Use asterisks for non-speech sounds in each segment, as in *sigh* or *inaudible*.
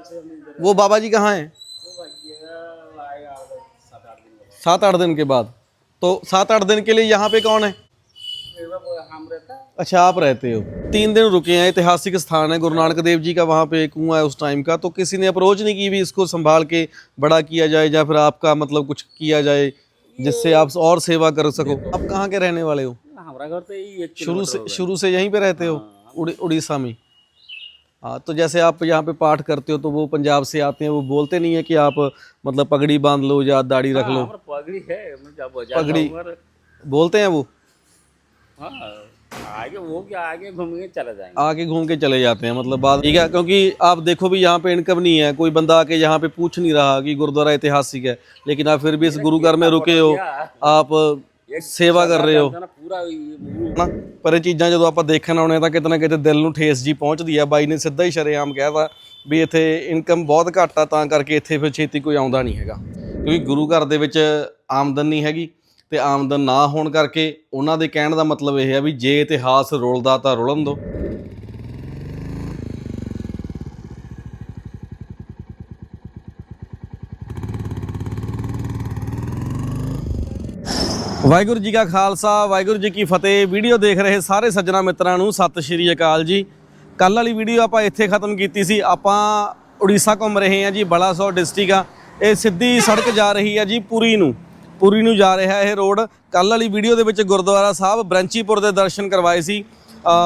साल से हम इधर वो बाबा जी कहाँ हैं? है सात आठ दिन के बाद। तो सात आठ दिन के लिए यहाँ पे कौन है? हम रहता अच्छा आप रहते हो। तीन दिन रुके हैं ऐतिहासिक स्थान है। गुरु नानक देव जी का वहाँ पे कुआँ है उस टाइम का। तो किसी ने अप्रोच नहीं की भी इसको संभाल के बड़ा किया जाए या फिर आपका मतलब कुछ किया जाए जिससे आप और सेवा कर सको? आप कहाँ के रहने वाले हो? हमारा घर तो शुरू से शुरू से यहीं पे रहते हो? उड़ीसा में। हाँ तो जैसे आप यहाँ पे पाठ करते हो तो वो पंजाब से आते हैं वो बोलते नहीं है कि आप मतलब पगड़ी बाँध लो या दाढ़ी रख लो। हमारा पगड़ी है मैं पगड़ी। बोलते हैं वो? हाँ आगे वो क्या आगे घूम के चले जाएँगे। आके घूम के चले जाते हैं मतलब बात ठीक है क्योंकि आप देखो भी यहाँ पे इनकम नहीं है कोई बंदा आके यहाँ पे पूछ नहीं रहा कि गुरुद्वारा ऐतिहासिक है लेकिन आप फिर भी इस गुरु घर में रुके हो आप ਸੇਵਾ ਕਰ ਰਹੇ ਹੋ। ਹਨਾ ਪਰ ਇਹ ਚੀਜ਼ਾਂ ਜਦੋਂ ਆਪਾਂ ਦੇਖਣ ਆਉਣੇ ਤਾਂ ਕਿਤੇ ਨਾ ਕਿਤੇ ਦਿਲ ਨੂੰ ਠੇਸ ਜੀ ਪਹੁੰਚਦੀ ਆ। ਬਾਈ ਨੇ ਸਿੱਧਾ ਹੀ ਸ਼ਰੇਆਮ ਕਹਿਤਾ ਵੀ ਇੱਥੇ ਇਨਕਮ ਬਹੁਤ ਘੱਟ ਆ ਤਾਂ ਕਰਕੇ ਇੱਥੇ ਫਿਰ ਛੇਤੀ ਕੋਈ ਆਉਂਦਾ ਨਹੀਂ ਹੈਗਾ। ਕਿਉਂਕਿ ਗੁਰੂ ਘਰ ਦੇ ਵਿੱਚ ਆਮਦਨ ਨਹੀਂ ਹੈਗੀ ਤੇ ਆਮਦਨ ਨਾ ਹੋਣ ਕਰਕੇ ਉਹਨਾਂ ਦੇ ਕਹਿਣ ਦਾ ਮਤਲਬ ਇਹ ਹੈ ਵੀ ਜੇ ਇਤਿਹਾਸ ਰੋਲਦਾ ਤਾਂ ਰੋਲਣ ਦੋ ਵਾਹਿਗੁਰੂ ਜੀ ਕਾ ਖਾਲਸਾ, ਵਾਹਿਗੁਰੂ ਜੀ ਕੀ ਫਤਿਹ। ਵੀਡੀਓ ਦੇਖ ਰਹੇ ਸਾਰੇ ਸੱਜਣਾ ਮਿੱਤਰਾਂ ਨੂੰ ਸਤਿ ਸ਼੍ਰੀ ਅਕਾਲ ਜੀ। ਕੱਲ ਵਾਲੀ ਵੀਡੀਓ ਆਪਾਂ ਇੱਥੇ ਖਤਮ ਕੀਤੀ ਸੀ। ਆਪਾਂ ਉੜੀਸਾ ਘੁੰਮ ਰਹੇ ਹਾਂ ਜੀ, ਬਲਾਸੌਰ ਡਿਸਟ੍ਰਿਕਟ ਆ। ਇਹ ਸਿੱਧੀ ਸੜਕ ਜਾ ਰਹੀ ਹੈ ਜੀ ਪੁਰੀ ਨੂੰ। ਪੁਰੀ ਨੂੰ ਜਾ ਰਿਹਾ ਇਹ ਰੋਡ। ਕੱਲ ਵਾਲੀ ਵੀਡੀਓ ਦੇ ਵਿੱਚ ਗੁਰਦੁਆਰਾ ਸਾਹਿਬ ਬ੍ਰੰਚੀਪੁਰ ਦੇ ਦਰਸ਼ਨ ਕਰਵਾਏ ਸੀ।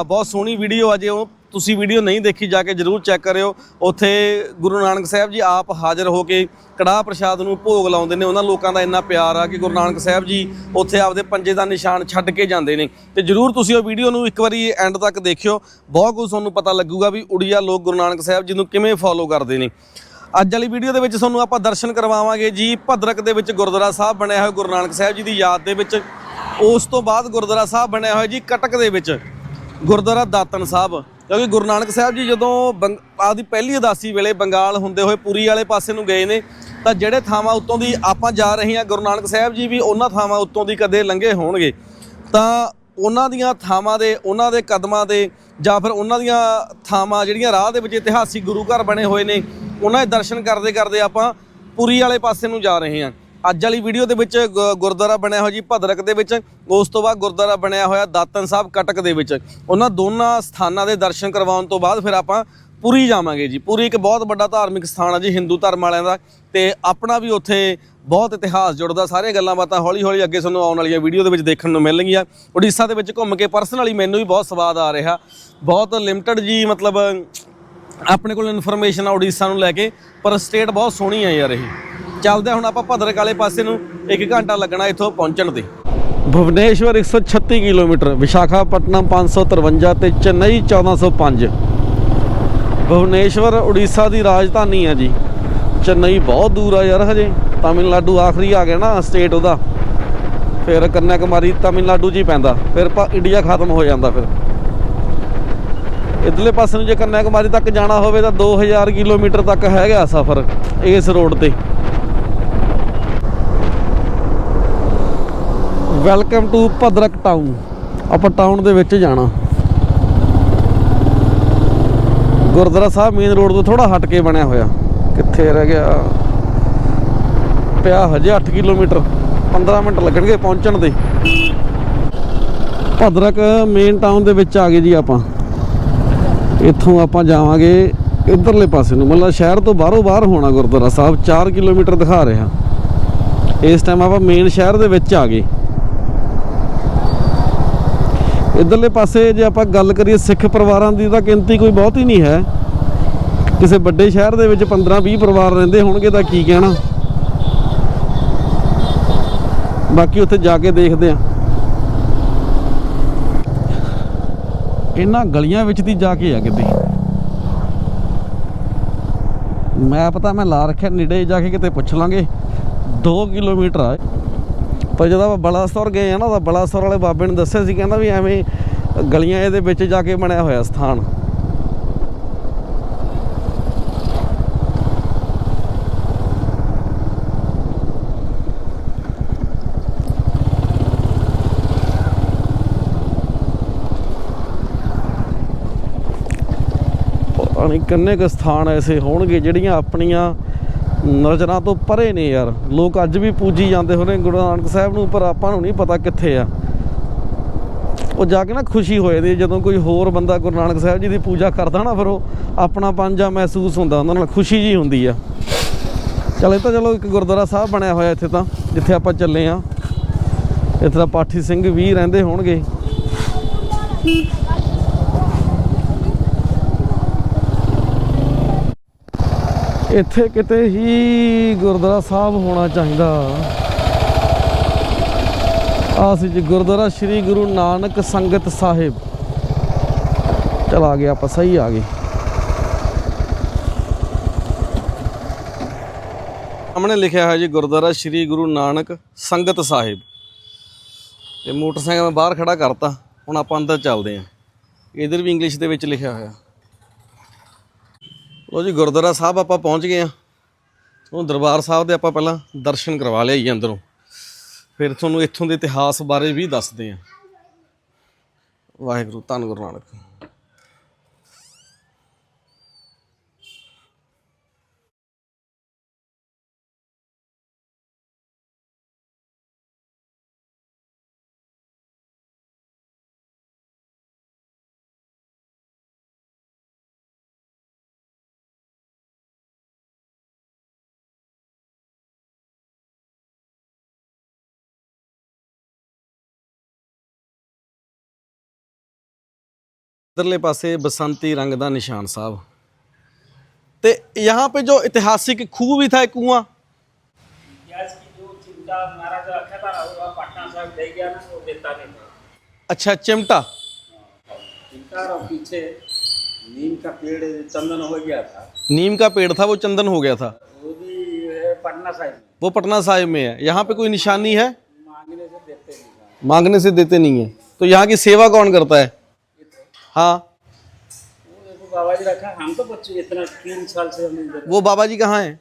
ਬਹੁਤ ਸੋਹਣੀ ਵੀਡੀਓ ਆ ਜੇ ਉਹ ਤੁਸੀਂ ਵੀਡੀਓ ਨਹੀਂ ਦੇਖੀ, ਜਾ ਕੇ ਜਰੂਰ ਚੈੱਕ ਕਰਿਓ। ਉੱਥੇ ਗੁਰੂ ਨਾਨਕ ਸਾਹਿਬ ਜੀ ਆਪ ਹਾਜ਼ਰ ਹੋ ਕੇ ਕੜਾਹ ਪ੍ਰਸ਼ਾਦ ਨੂੰ ਭੋਗ ਲਾਉਂਦੇ ਨੇ। ਉਹਨਾਂ ਲੋਕਾਂ ਦਾ ਇੰਨਾ ਪਿਆਰ ਆ ਕਿ ਗੁਰੂ ਨਾਨਕ ਸਾਹਿਬ ਜੀ ਉੱਥੇ ਆਪਦੇ ਪੰਜੇ ਦਾ ਨਿਸ਼ਾਨ ਛੱਡ ਕੇ ਜਾਂਦੇ ਨੇ। ਤੇ ਜਰੂਰ ਤੁਸੀਂ ਉਹ ਵੀਡੀਓ ਨੂੰ ਇੱਕ ਵਾਰੀ ਐਂਡ ਤੱਕ ਦੇਖਿਓ। ਬਹੁਤ ਕੁਝ ਤੁਹਾਨੂੰ ਪਤਾ ਲੱਗੂਗਾ ਵੀ ਉੜੀਆ ਲੋਕ ਗੁਰੂ ਨਾਨਕ ਸਾਹਿਬ ਜੀ ਨੂੰ ਕਿਵੇਂ ਫੋਲੋ ਕਰਦੇ ਨੇ। ਅੱਜ ਵਾਲੀ ਵੀਡੀਓ ਦੇ ਵਿੱਚ ਤੁਹਾਨੂੰ ਆਪਾਂ ਦਰਸ਼ਨ ਕਰਵਾਵਾਂਗੇ ਜੀ। ਭਦਰਕ ਦੇ ਵਿੱਚ ਗੁਰਦੁਆਰਾ ਸਾਹਿਬ ਬਣਿਆ ਹੋਇਆ ਗੁਰੂ ਨਾਨਕ ਸਾਹਿਬ ਜੀ ਦੀ ਯਾਦ ਦੇ ਵਿੱਚ। ਉਸ ਤੋਂ ਬਾਅਦ ਗੁਰਦੁਆਰਾ ਸਾਹਿਬ ਬਣਿਆ ਹੋਇਆ ਜੀ ਕਟਕ ਦੇ ਵਿੱਚ। ਗੁਰਦੁਆਰਾ ਦਾਤਨ ਸਾਹਿਬ। ਕਿਉਂਕਿ ਗੁਰੂ ਨਾਨਕ ਸਾਹਿਬ ਜੀ ਜਦੋਂ ਬੰਗ- ਆਪਦੀ ਪਹਿਲੀ ਉਦਾਸੀ ਵੇਲੇ ਬੰਗਾਲ ਹੁੰਦੇ ਹੋਏ ਪੁਰੀ ਵਾਲੇ ਪਾਸੇ ਨੂੰ ਗਏ ਨੇ, ਤਾਂ ਜਿਹੜੇ ਥਾਵਾਂ ਉੱਤੋਂ ਦੀ ਆਪਾਂ ਜਾ ਰਹੇ ਹਾਂ ਗੁਰੂ ਨਾਨਕ ਸਾਹਿਬ ਜੀ ਵੀ ਉਹਨਾਂ ਥਾਵਾਂ ਉੱਤੋਂ ਦੀ ਕਦੇ ਲੰਘੇ ਹੋਣਗੇ। ਤਾਂ ਉਹਨਾਂ ਦੀਆਂ ਥਾਵਾਂ ਦੇ, ਉਹਨਾਂ ਦੇ ਕਦਮਾਂ ਦੇ ਜਾਂ ਫਿਰ ਉਹਨਾਂ ਦੀਆਂ ਥਾਵਾਂ ਜਿਹੜੀਆਂ ਰਾਹ ਦੇ ਵਿੱਚ ਇਤਿਹਾਸਿਕ ਗੁਰੂ ਘਰ ਬਣੇ ਹੋਏ ਨੇ, ਉਹਨਾਂ ਦੇ ਦਰਸ਼ਨ ਕਰਦੇ ਕਰਦੇ ਆਪਾਂ ਪੁਰੀ ਵਾਲੇ ਪਾਸੇ ਨੂੰ ਜਾ ਰਹੇ ਹਾਂ। ਅੱਜ ਵਾਲੀ ਵੀਡੀਓ ਦੇ ਵਿੱਚ ਗੁ- ਗੁਰਦੁਆਰਾ ਬਣਿਆ ਹੋਇਆ ਜੀ, ਭਦਰਕ ਦੇ ਵਿੱਚ। ਉਸ ਤੋਂ ਬਾਅਦ ਗੁਰਦੁਆਰਾ ਬਣਿਆ ਹੋਇਆ ਦਾਤਨ ਸਾਹਿਬ ਕਟਕ ਦੇ ਵਿੱਚ। ਉਹਨਾਂ ਦੋਨਾਂ ਸਥਾਨਾਂ ਦੇ ਦਰਸ਼ਨ ਕਰਵਾਉਣ ਤੋਂ ਬਾਅਦ ਫਿਰ ਆਪਾਂ ਪੁਰੀ ਜਾਵਾਂਗੇ ਜੀ। ਪੁਰੀ ਇੱਕ ਬਹੁਤ ਵੱਡਾ ਧਾਰਮਿਕ ਸਥਾਨ ਆ ਜੀ, ਹਿੰਦੂ ਧਰਮ ਵਾਲਿਆਂ ਦਾ। ਤੇ ਆਪਣਾ ਵੀ ਉੱਥੇ ਬਹੁਤ ਇਤਿਹਾਸ ਜੁੜਦਾ, ਸਾਰੀਆਂ ਗੱਲਾਂ ਬਾਤਾਂ ਹੌਲੀ ਹੌਲੀ ਅੱਗੇ ਤੁਹਾਨੂੰ ਆਉਣ ਵਾਲੀਆਂ ਵੀਡੀਓ ਦੇ ਵਿੱਚ ਦੇਖਣ ਨੂੰ ਮਿਲਣਗੀਆਂ। ਉੜੀਸਾ ਦੇ ਵਿੱਚ ਘੁੰਮ ਕੇ ਪਰਸਨਲੀ ਮੈਨੂੰ ਵੀ ਬਹੁਤ ਸਵਾਦ ਆ ਰਿਹਾ। ਬਹੁਤ ਲਿਮਟਿਡ ਜੀ, ਮਤਲਬ ਆਪਣੇ ਕੋਲ ਇਨਫੋਰਮੇਸ਼ਨ ਆ ਉੜੀਸਾ ਨੂੰ ਲੈ ਕੇ, ਪਰ ਸਟੇਟ ਬਹੁਤ ਸੋਹਣੀ ਆ ਯਾਰ ਇਹ। ਚੱਲਦੇ ਹਾਂ ਹੁਣ ਆਪਾਂ ਭਦਰਕ ਵਾਲੇ ਪਾਸੇ ਨੂੰ। 1 ਘੰਟਾ ਲੱਗਣਾ ਇੱਥੋਂ ਪਹੁੰਚਣ ਤੇ। ਭੁਵਨੇਸ਼ਵਰ 136 ਕਿਲੋਮੀਟਰ, ਵਿਸ਼ਾਖਾਪਟਨਮ 553 ਤੇ ਚੇਨਈ 1405 ਭੁਵਨੇਸ਼ਵਰ, ਉੜੀਸਾ ਦੀ ਰਾਜਧਾਨੀ ਹੈ ਜੀ। ਚੇਨਈ ਬਹੁਤ ਦੂਰ ਆ ਯਾਰ ਹਜੇ। ਤਾਮਿਲਨਾਡੂ ਆਖਰੀ ਆ ਗਿਆ ਨਾ ਸਟੇਟ ਉਹਦਾ। ਫਿਰ ਕੰਨਿਆਕੁਮਾਰੀ ਤਾਮਿਲਨਾਡੂ 'ਚ ਹੀ ਪੈਂਦਾ। ਫਿਰ ਇੰਡੀਆ ਖਤਮ ਹੋ ਜਾਂਦਾ ਫਿਰ। ਇਧਰਲੇ ਪਾਸੇ ਨੂੰ ਜੇ ਕੰਨਿਆਕੁਮਾਰੀ ਤੱਕ ਜਾਣਾ ਹੋਵੇ ਤਾਂ 2000 ਕਿਲੋਮੀਟਰ ਤੱਕ ਹੈਗਾ ਸਫ਼ਰ ਇਸ ਰੋਡ ਤੇ। ਵੈਲਕਮ ਟੂ ਭਦਰਕ ਟਾਊਨ ਆਪਾਂ ਟਾਊਨ ਦੇ ਵਿੱਚ ਜਾਣਾ। ਗੁਰਦੁਆਰਾ ਸਾਹਿਬ ਮੇਨ ਰੋਡ ਤੋਂ ਥੋੜਾ ਹਟ ਕੇ ਬਣਿਆ ਹੋਇਆ। ਕਿੱਥੇ ਰਹਿ ਗਿਆ? ਪਿਆ ਹਜੇ 8 ਕਿਲੋਮੀਟਰ। 15 ਮਿੰਟ ਲੱਗਣਗੇ ਪਹੁੰਚਣ ਦੇ। ਭਦਰਕ ਮੇਨ ਟਾਊਨ ਦੇ ਵਿੱਚ ਆ ਗਏ ਜੀ ਆਪਾਂ। ਇੱਥੋਂ ਆਪਾਂ ਜਾਵਾਂਗੇ ਇਧਰਲੇ ਪਾਸੇ ਨੂੰ। ਮਤਲਬ ਸ਼ਹਿਰ ਤੋਂ ਬਾਹਰੋਂ ਬਾਹਰ ਹੋਣਾ ਗੁਰਦੁਆਰਾ ਸਾਹਿਬ। 4 ਕਿਲੋਮੀਟਰ ਦਿਖਾ ਰਿਹਾ। ਇਸ ਟਾਈਮ ਆਪਾਂ ਮੇਨ ਸ਼ਹਿਰ ਦੇ ਵਿੱਚ ਆ ਗਏ। ਇਧਰਲੇ ਪਾਸੇ ਜੇ ਆਪਾਂ ਗੱਲ ਕਰੀਏ ਸਿੱਖ ਪਰਿਵਾਰਾਂ ਦੀ ਤਾਂ ਗਿਣਤੀ ਕੋਈ ਬਹੁਤ ਹੀ ਨਹੀਂ ਹੈ। ਕਿਸੇ ਵੱਡੇ ਸ਼ਹਿਰ ਦੇ ਵਿੱਚ 15 20 ਪਰਿਵਾਰ ਰਹਿੰਦੇ ਹੋਣਗੇ ਤਾਂ ਕੀ ਕਹਿਣਾ। ਬਾਕੀ ਉੱਥੇ ਜਾ ਕੇ ਦੇਖਦੇ ਆ ਇਹਨਾਂ ਗਲੀਆਂ ਵਿੱਚ ਦੀ ਜਾ ਕੇ ਆ ਕਿਤੇ ਮੈਂ ਪਤਾ ਮੈਂ ਲਾ ਰੱਖਿਆ, ਨੇੜੇ ਜਾ ਕੇ ਕਿਤੇ ਪੁੱਛ ਲਾਂਗੇ। 2 ਕਿਲੋਮੀਟਰ ਆ। ਪਰ ਜਦੋਂ ਆਪਾਂ ਬਲਾਸੌਰ ਗਏ ਆ ਨਾ, ਤਾਂ ਬਲਾਸੌਰ ਵਾਲੇ ਬਾਬੇ ਨੇ ਦੱਸਿਆ ਸੀ, ਕਹਿੰਦਾ ਵੀ ਐਵੇਂ ਗਲੀਆਂ ਇਹਦੇ ਵਿੱਚ ਜਾ ਕੇ ਬਣਿਆ ਹੋਇਆ ਸਥਾਨ। ਪਤਾ ਨਹੀਂ ਕਿੰਨੇ ਕੁ ਸਥਾਨ ਐਸੇ ਹੋਣਗੇ, ਜਿਹੜੀਆਂ ਆਪਣੀਆਂ ਨਜ਼ਰਾਂ ਤੋਂ ਪਰੇ ਨੇ ਯਾਰ। ਲੋਕ ਅੱਜ ਵੀ ਪੂਜੀ ਜਾਂਦੇ ਹੋਣੇ ਗੁਰੂ ਨਾਨਕ ਸਾਹਿਬ ਨੂੰ, ਪਰ ਆਪਾਂ ਨੂੰ ਨਹੀਂ ਪਤਾ ਕਿੱਥੇ ਆ। ਉਹ ਜਾ ਕੇ ਨਾ ਖੁਸ਼ੀ ਹੋ ਜਾਂਦੀ ਜਦੋਂ ਕੋਈ ਹੋਰ ਬੰਦਾ ਗੁਰੂ ਨਾਨਕ ਸਾਹਿਬ ਜੀ ਦੀ ਪੂਜਾ ਕਰਦਾ ਨਾ, ਫਿਰ ਉਹ ਆਪਣਾ ਪੰਜਾ ਮਹਿਸੂਸ ਹੁੰਦਾ, ਉਹਨਾਂ ਨਾਲ ਖੁਸ਼ੀ ਜੀ ਹੁੰਦੀ ਆ। ਚਲ ਤਾਂ ਚਲੋ ਇੱਕ ਗੁਰਦੁਆਰਾ ਸਾਹਿਬ ਬਣਿਆ ਹੋਇਆ ਇੱਥੇ ਤਾਂ, ਜਿੱਥੇ ਆਪਾਂ ਚੱਲੇ ਆ। ਇੱਥੇ ਤਾਂ ਪਾਠੀ ਸਿੰਘ ਵੀ ਰਹਿੰਦੇ ਹੋਣਗੇ। ਇੱਥੇ ਕਿਤੇ ਹੀ ਗੁਰਦੁਆਰਾ ਸਾਹਿਬ ਹੋਣਾ ਚਾਹੀਦਾ। ਆ ਸੀ ਜੀ ਗੁਰਦੁਆਰਾ ਸ੍ਰੀ ਗੁਰੂ ਨਾਨਕ ਸੰਗਤ ਸਾਹਿਬ। ਚਲ ਆ ਗਏ ਆਪਾਂ, ਸਹੀ ਆ ਗਏ। ਸਾਹਮਣੇ ਲਿਖਿਆ ਹੋਇਆ ਜੀ, ਗੁਰਦੁਆਰਾ ਸ੍ਰੀ ਗੁਰੂ ਨਾਨਕ ਸੰਗਤ ਸਾਹਿਬ। ਤੇ ਮੋਟਰਸਾਈਕਲ ਮੈਂ ਬਾਹਰ ਖੜਾ ਕਰਤਾ, ਹੁਣ ਆਪਾਂ ਅੰਦਰ ਚੱਲਦੇ ਆਂ ਇਧਰ ਵੀ ਇੰਗਲਿਸ਼ ਦੇ ਵਿੱਚ ਲਿਖਿਆ ਹੋਇਆ। ਲੋ ਜੀ, ਗੁਰਦੁਆਰਾ ਸਾਹਿਬ ਆਪਾਂ ਪਹੁੰਚ ਗਏ ਆ ਉਹ ਦਰਬਾਰ ਸਾਹਿਬ ਦੇ ਆਪਾਂ ਪਹਿਲਾਂ ਦਰਸ਼ਨ ਕਰਵਾ ਲਿਆ ਜੀ ਅੰਦਰੋਂ। ਫਿਰ ਤੁਹਾਨੂੰ ਇੱਥੋਂ ਦੇ ਇਤਿਹਾਸ ਬਾਰੇ ਵੀ ਦੱਸਦੇ ਆ ਵਾਹਿਗੁਰੂ, ਧੰਨ ਗੁਰੂ ਨਾਨਕ। इधरले पासे बसंती रंग ਦਾ ਨਿਸ਼ਾਨ ਸਾਹਿਬ ਤੇ यहाँ पे जो ऐतिहासिक खूह भी था एक कुआं गैस की जो चिमटा हमारा जो रखा था ना वो पटना साहब ले गया ना वो देता नहीं था अच्छा चिमटा चिमटा और पीछे नीम का पेड़ चंदन हो गया था नीम का पेड़ था वो चंदन हो गया था वो भी है पटना साइड में वो पटना साहिब में है यहाँ पे कोई निशानी है मांगने से देते नहीं था मांगने से देते नहीं है तो यहाँ की सेवा कौन करता है हाँ। वो बाबा जी कहाँ है?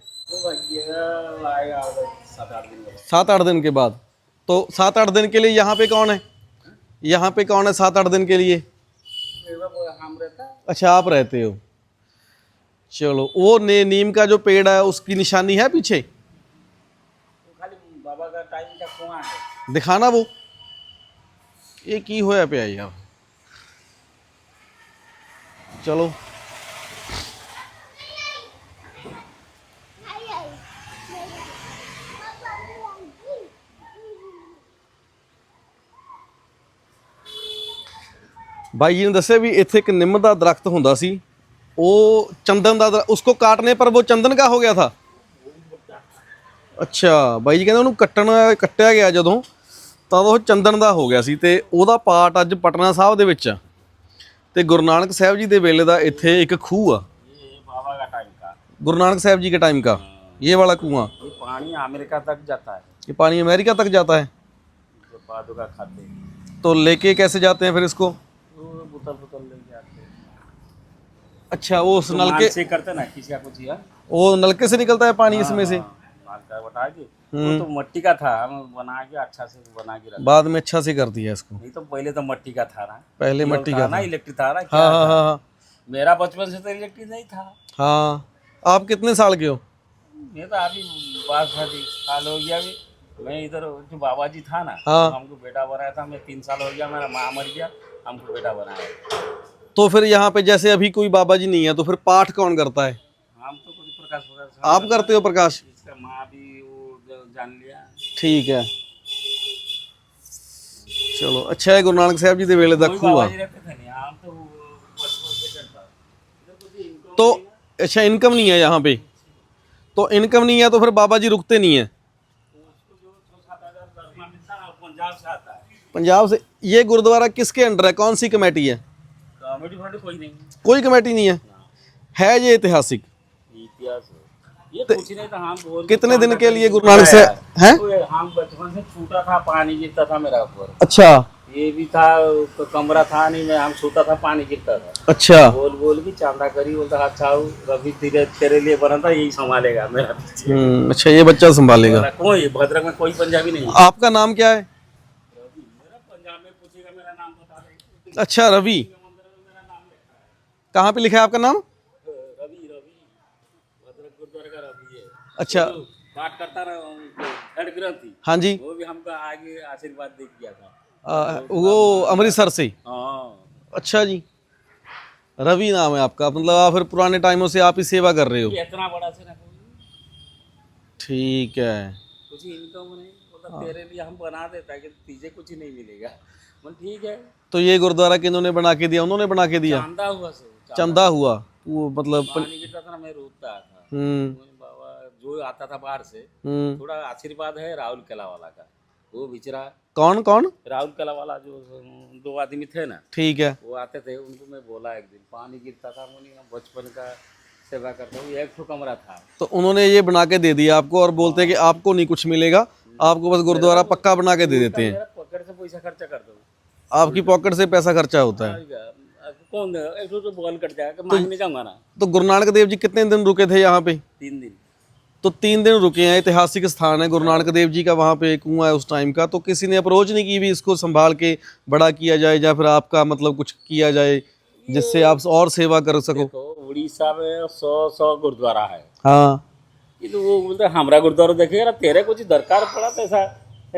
सात आठ दिन के बाद। तो सात आठ दिन के लिए यहाँ पे कौन है? यहाँ पे कौन है सात आठ दिन के लिए? अच्छा आप रहते हो। चलो वो ने, नीम का जो पेड़ है उसकी निशानी है पीछे? बाबा का टाइम का कुआँ है। दिखाना वो। ये की होया पे आई यार ਚਲੋ। ਬਾਈ ਜੀ ਨੇ ਦੱਸਿਆ ਵੀ ਇੱਥੇ ਇੱਕ ਨਿੰਮ ਦਾ ਦਰਖਤ ਹੁੰਦਾ ਸੀ। ਉਹ ਚੰਦਨ ਦਾ ਦਰ- ਉਸਕੋ ਕਾਟਨੇ ਪਰ ਉਹ ਚੰਦਨ ਕਾ ਹੋ ਗਿਆ ਥਾ। ਅੱਛਾ, ਬਾਈ ਜੀ ਕਹਿੰਦੇ ਉਹਨੂੰ ਕੱਟਣ ਕੱਟਿਆ ਗਿਆ ਜਦੋਂ, ਤਾਂ ਉਹ ਚੰਦਨ ਦਾ ਹੋ ਗਿਆ ਸੀ ਤੇ ਉਹਦਾ ਪਾਰਟ ਅੱਜ ਪਟਨਾ ਸਾਹਿਬ ਦੇ ਵਿੱਚ ਆ। ਤੇ ਗੁਰੂ ਨਾਨਕ ਸਾਹਿਬ ਜੀ ਦੇ ਵੇਲੇ ਦਾ ਇੱਥੇ ਇੱਕ ਖੂਹ ਆ ये बाबा का टाइम का गुरु नानक साहब जी के टाइम का ये वाला कुआं ये पानी अमेरिका तक जाता है ये पानी अमेरिका तक जाता है जो बादू का खाते हैं तो लेके कैसे जाते हैं फिर इसको वो बोतल बोतल लेके आते हैं अच्छा वो उस नलके से करते ना किसी का कुछ या वो नलके से निकलता है पानी इसमें से बाल का बता के वो तो मट्टी का था हम बना के अच्छा से बना के रखा बाद में अच्छा से कर दिया इसको। नहीं तो पहले तो मट्टी का था ना। पहले मट्टी का ना इलेक्ट्रिक था ना हाँ हाँ हाँ हाँ। मेरा बचपन से तो इलेक्ट्रिक नहीं था। हाँ। आप कितने साल के हो? मैं तो अभी शादी साल हो गया अभी। मैं इधर जो बाबा जी था ना हाँ। तो हमको बेटा बनाया था मैं तीन साल हो गया मेरा माँ मर गया हमको बेटा बनाया। तो फिर यहाँ पे जैसे अभी कोई बाबा जी नहीं है तो फिर पाठ कौन करता है? हम तो प्रकाश। आप करते हो प्रकाश? इसका माँ भी वो ज- जान लिया ठीक है चलो अच्छा है गुरु नानक साहब जी ਦੇ ਵੇਲੇ ਦਾ कोई ਖੂਹ बाबा ਆ जी रहते थे नहीं हम तो बचपन से करता इधर कुछ इनको तो अच्छा इनकम नहीं है यहाँ पे तो इनकम नहीं है तो फिर बाबा जी रुकते नहीं है उसको जो छः सात हजार दरमा मिलता है वो पंजाब से आता है पंजाब से ये गुरुद्वारा किसके अंडर है कौन सी कमेटी है कॉमेडी फंड कोई नहीं कोई कमेटी नहीं है है ये ऐतिहासिक कितने दिन के लिए गुरु नानक से हैं। हैं? हम बचपन से छूटा था पानी गिरता था मेरा ऊपर। अच्छा। ये भी था तो कमरा था नहीं मैं हम सोता था पानी गिरता था। अच्छा। बोल बोल भी चांदा करी बोलता अच्छा हो, रवि तेरे तेरे लिए बना था यही संभालेगा मेरा हम्म, अच्छा ये बच्चा संभालेगा। कोई भद्रक में कोई पंजाबी नहीं आपका नाम क्या है? मेरा पंजाब में पूछेगा मेरा नाम बता देगा अच्छा रवि। कहाँ पे लिखा है आपका नाम गुरुद्वारे का रवि है अच्छा। जो पाठ करता रहा हेड ग्रंथी हाँ जी। वो भी हमको आगे आशीर्वाद दे किया था। आ, वो अमृतसर से? हाँ। अच्छा जी। रवि नाम है आपका मतलब आप फिर पुराने टाइमों से आप ही सेवा कर रहे हो। इतना बड़ा से ठीक है। कुछ इनकम नहीं मतलब तेरे लिए हम बना देता कि तुझे कुछ नहीं मिलेगा। मन ठीक है। तो ये गुरुद्वारा किन्होंने बना के दिया उन्होंने बना के दिया? चांदा हुआ से चंदा। हुआ? वो मतलब पानी ना मैं रोता था। हम्म। जो आता था बाहर से हम्म। थोड़ा आशीर्वाद है राहुल कला वाला का। वो बिचरा कौन कौन? राहुल कला वाला जो दो आदमी थे ना ठीक है। वो आते थे उनको मैं बोला एक दिन पानी गिरता था बचपन का सेवा करता हूँ एक ठो कमरा था। तो उन्होंने ये बना के दे दिया आपको और बोलते हैं कि आपको नहीं कुछ मिलेगा आपको बस गुरुद्वारा पक्का बना के दे देते हैं। पॉकेट से पैसा खर्चा कर दो। आपकी पॉकेट से पैसा खर्चा होता है। कौन एक तो बॉल कट जाएगा मांगने जाऊँगा ना। तो गुरु नानक देव जी कितने दिन रुके थे यहाँ पे? तीन दिन। तो तीन दिन रुके हैं ऐतिहासिक स्थान है गुरु नानक देव जी का वहाँ पे कुआँ है उस टाइम का तो किसी ने अप्रोच नहीं की भी इसको संभाल के बड़ा किया जाए या फिर आपका मतलब कुछ किया जाए जिससे आप और सेवा कर सको? उड़ीसा में सौ सौ गुरुद्वारा है। हाँ। तो वो बोलते हमारा गुरुद्वारा देखेगा तेरे कुछ दरकार पड़ा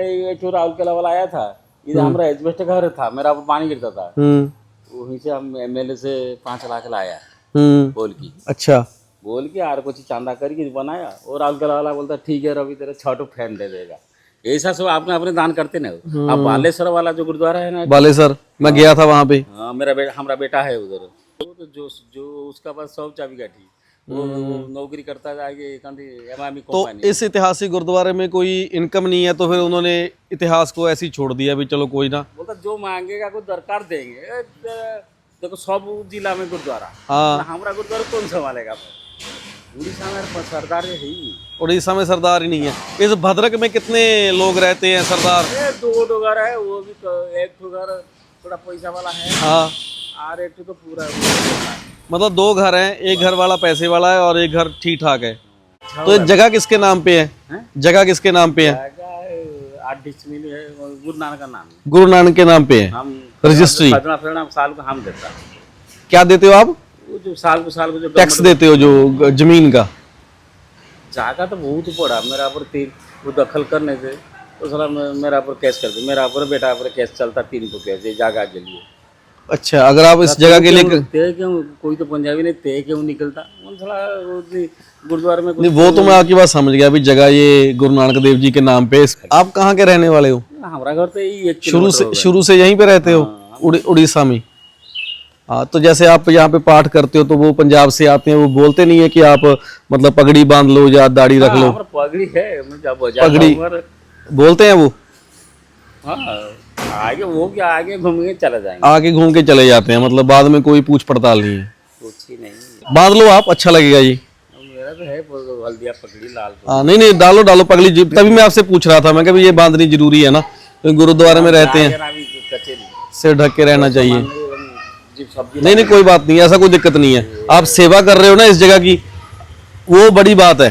एक ठो राहुल केला वाला आया था। इधर हमारा एजबेस्ट घर था मेरा पानी गिरता था। हम्म। वहीं से हम एमएलए से पाँच लाख लाया हम्म। बोल की। अच्छा। बोल के आर कुछ चांदा करके बनाया और राहुल केला वाला बोलता ठीक है रवि तेरे छठो फ़ैन दे देगा। ऐसा सब आपने अपने दान करते ना हो। अब बालेश्वर वाला जो गुरुद्वारा है ना बाले सर मैं गया था वहाँ पे। हाँ मेरा बेटा हमारा बेटा है उधर। तो जो जो उसका पास सब चाबी काठी वो वो नौकरी करता एमामी तो इस ऐतिहासिक गुरुद्वारे में कोई इनकम नहीं है तो फिर उन्होंने इतिहास को ऐसे ही छोड़ दिया भी चलो कोई ना। बोलता जो मांगेगा कोई दरकार देंगे। देखो सब जिला में गुरुद्वारा। हाँ। हमारा गुरुद्वारा कौन संभालेगा? उड़ीसा में सरदार ही उड़ीसा में सरदार ही नहीं है। इस भद्रक में कितने लोग रहते हैं सरदार? दो दो घर है वो भी क- एक घर थोड़ा पैसा वाला है। हाँ। और एक तो पूरा। मतलब दो घर हैं एक घर वाला पैसे वाला है और एक घर ठीक ठाक है तो ये जगह किसके नाम पे है? हैं? जगह किसके नाम पे है? गुरु नानक का नाम गुरु नानक के नाम पे है। हम रजिस्ट्री। साल को हम देता क्या देते हो आप? वो जो साल को साल को जो टैक्स देते हो जो ज़मीन का? जागा तो बहुत पड़ा मेरा पर तीन वो दखल करने से तो साला मे- मेरा पर केस कर दे। मेरा पर बेटा पर केस चलता तीन को केस ये जागा के लिए। अच्छा अगर आप इस जगह के लिए क्यों- ते क्यों कोई तो पंजाबी नहीं ते क्यों निकलता? गुरुद्वारे में नहीं वो तो मैं आपकी बात समझ गया अभी जगह ये गुरु नानक देव जी के नाम पे आप कहाँ के रहने वाले हो? हमारा घर तो यही शुरू से। शुरू से यहीं पे रहते हो? उड़ीसा में? हाँ तो जैसे आप यहाँ पे पाठ करते हो तो वो पंजाब से आते हैं वो बोलते नहीं है कि आप मतलब पगड़ी बाँध लो या दाढ़ी रख लो। पगड़ी है मैं पगड़ी। बोलते हैं वो? हाँ आगे वो क्या आगे घूम के चले जाएँगे। आके घूम के चले जाते हैं मतलब बाद में कोई पूछ पड़ताल नहीं है। नहीं। बाँध लो आप अच्छा लगेगा जी। तो है हल्दिया पगड़ी लाल हाँ नहीं नहीं डालो डालो पगड़ी जी। तभी मैं आपसे पूछ रहा था मैं कभी ये बांधनी ज़रूरी है ना क्योंकि गुरुद्वारे में रहते हैं। आगे भी कचेरी। सिर ढक के रहना चाहिए। जीप सब्ज़ी नहीं नहीं कोई बात नहीं ऐसा कोई दिक्कत नहीं है। आप सेवा कर रहे हो ना इस जगह की वो बड़ी बात है।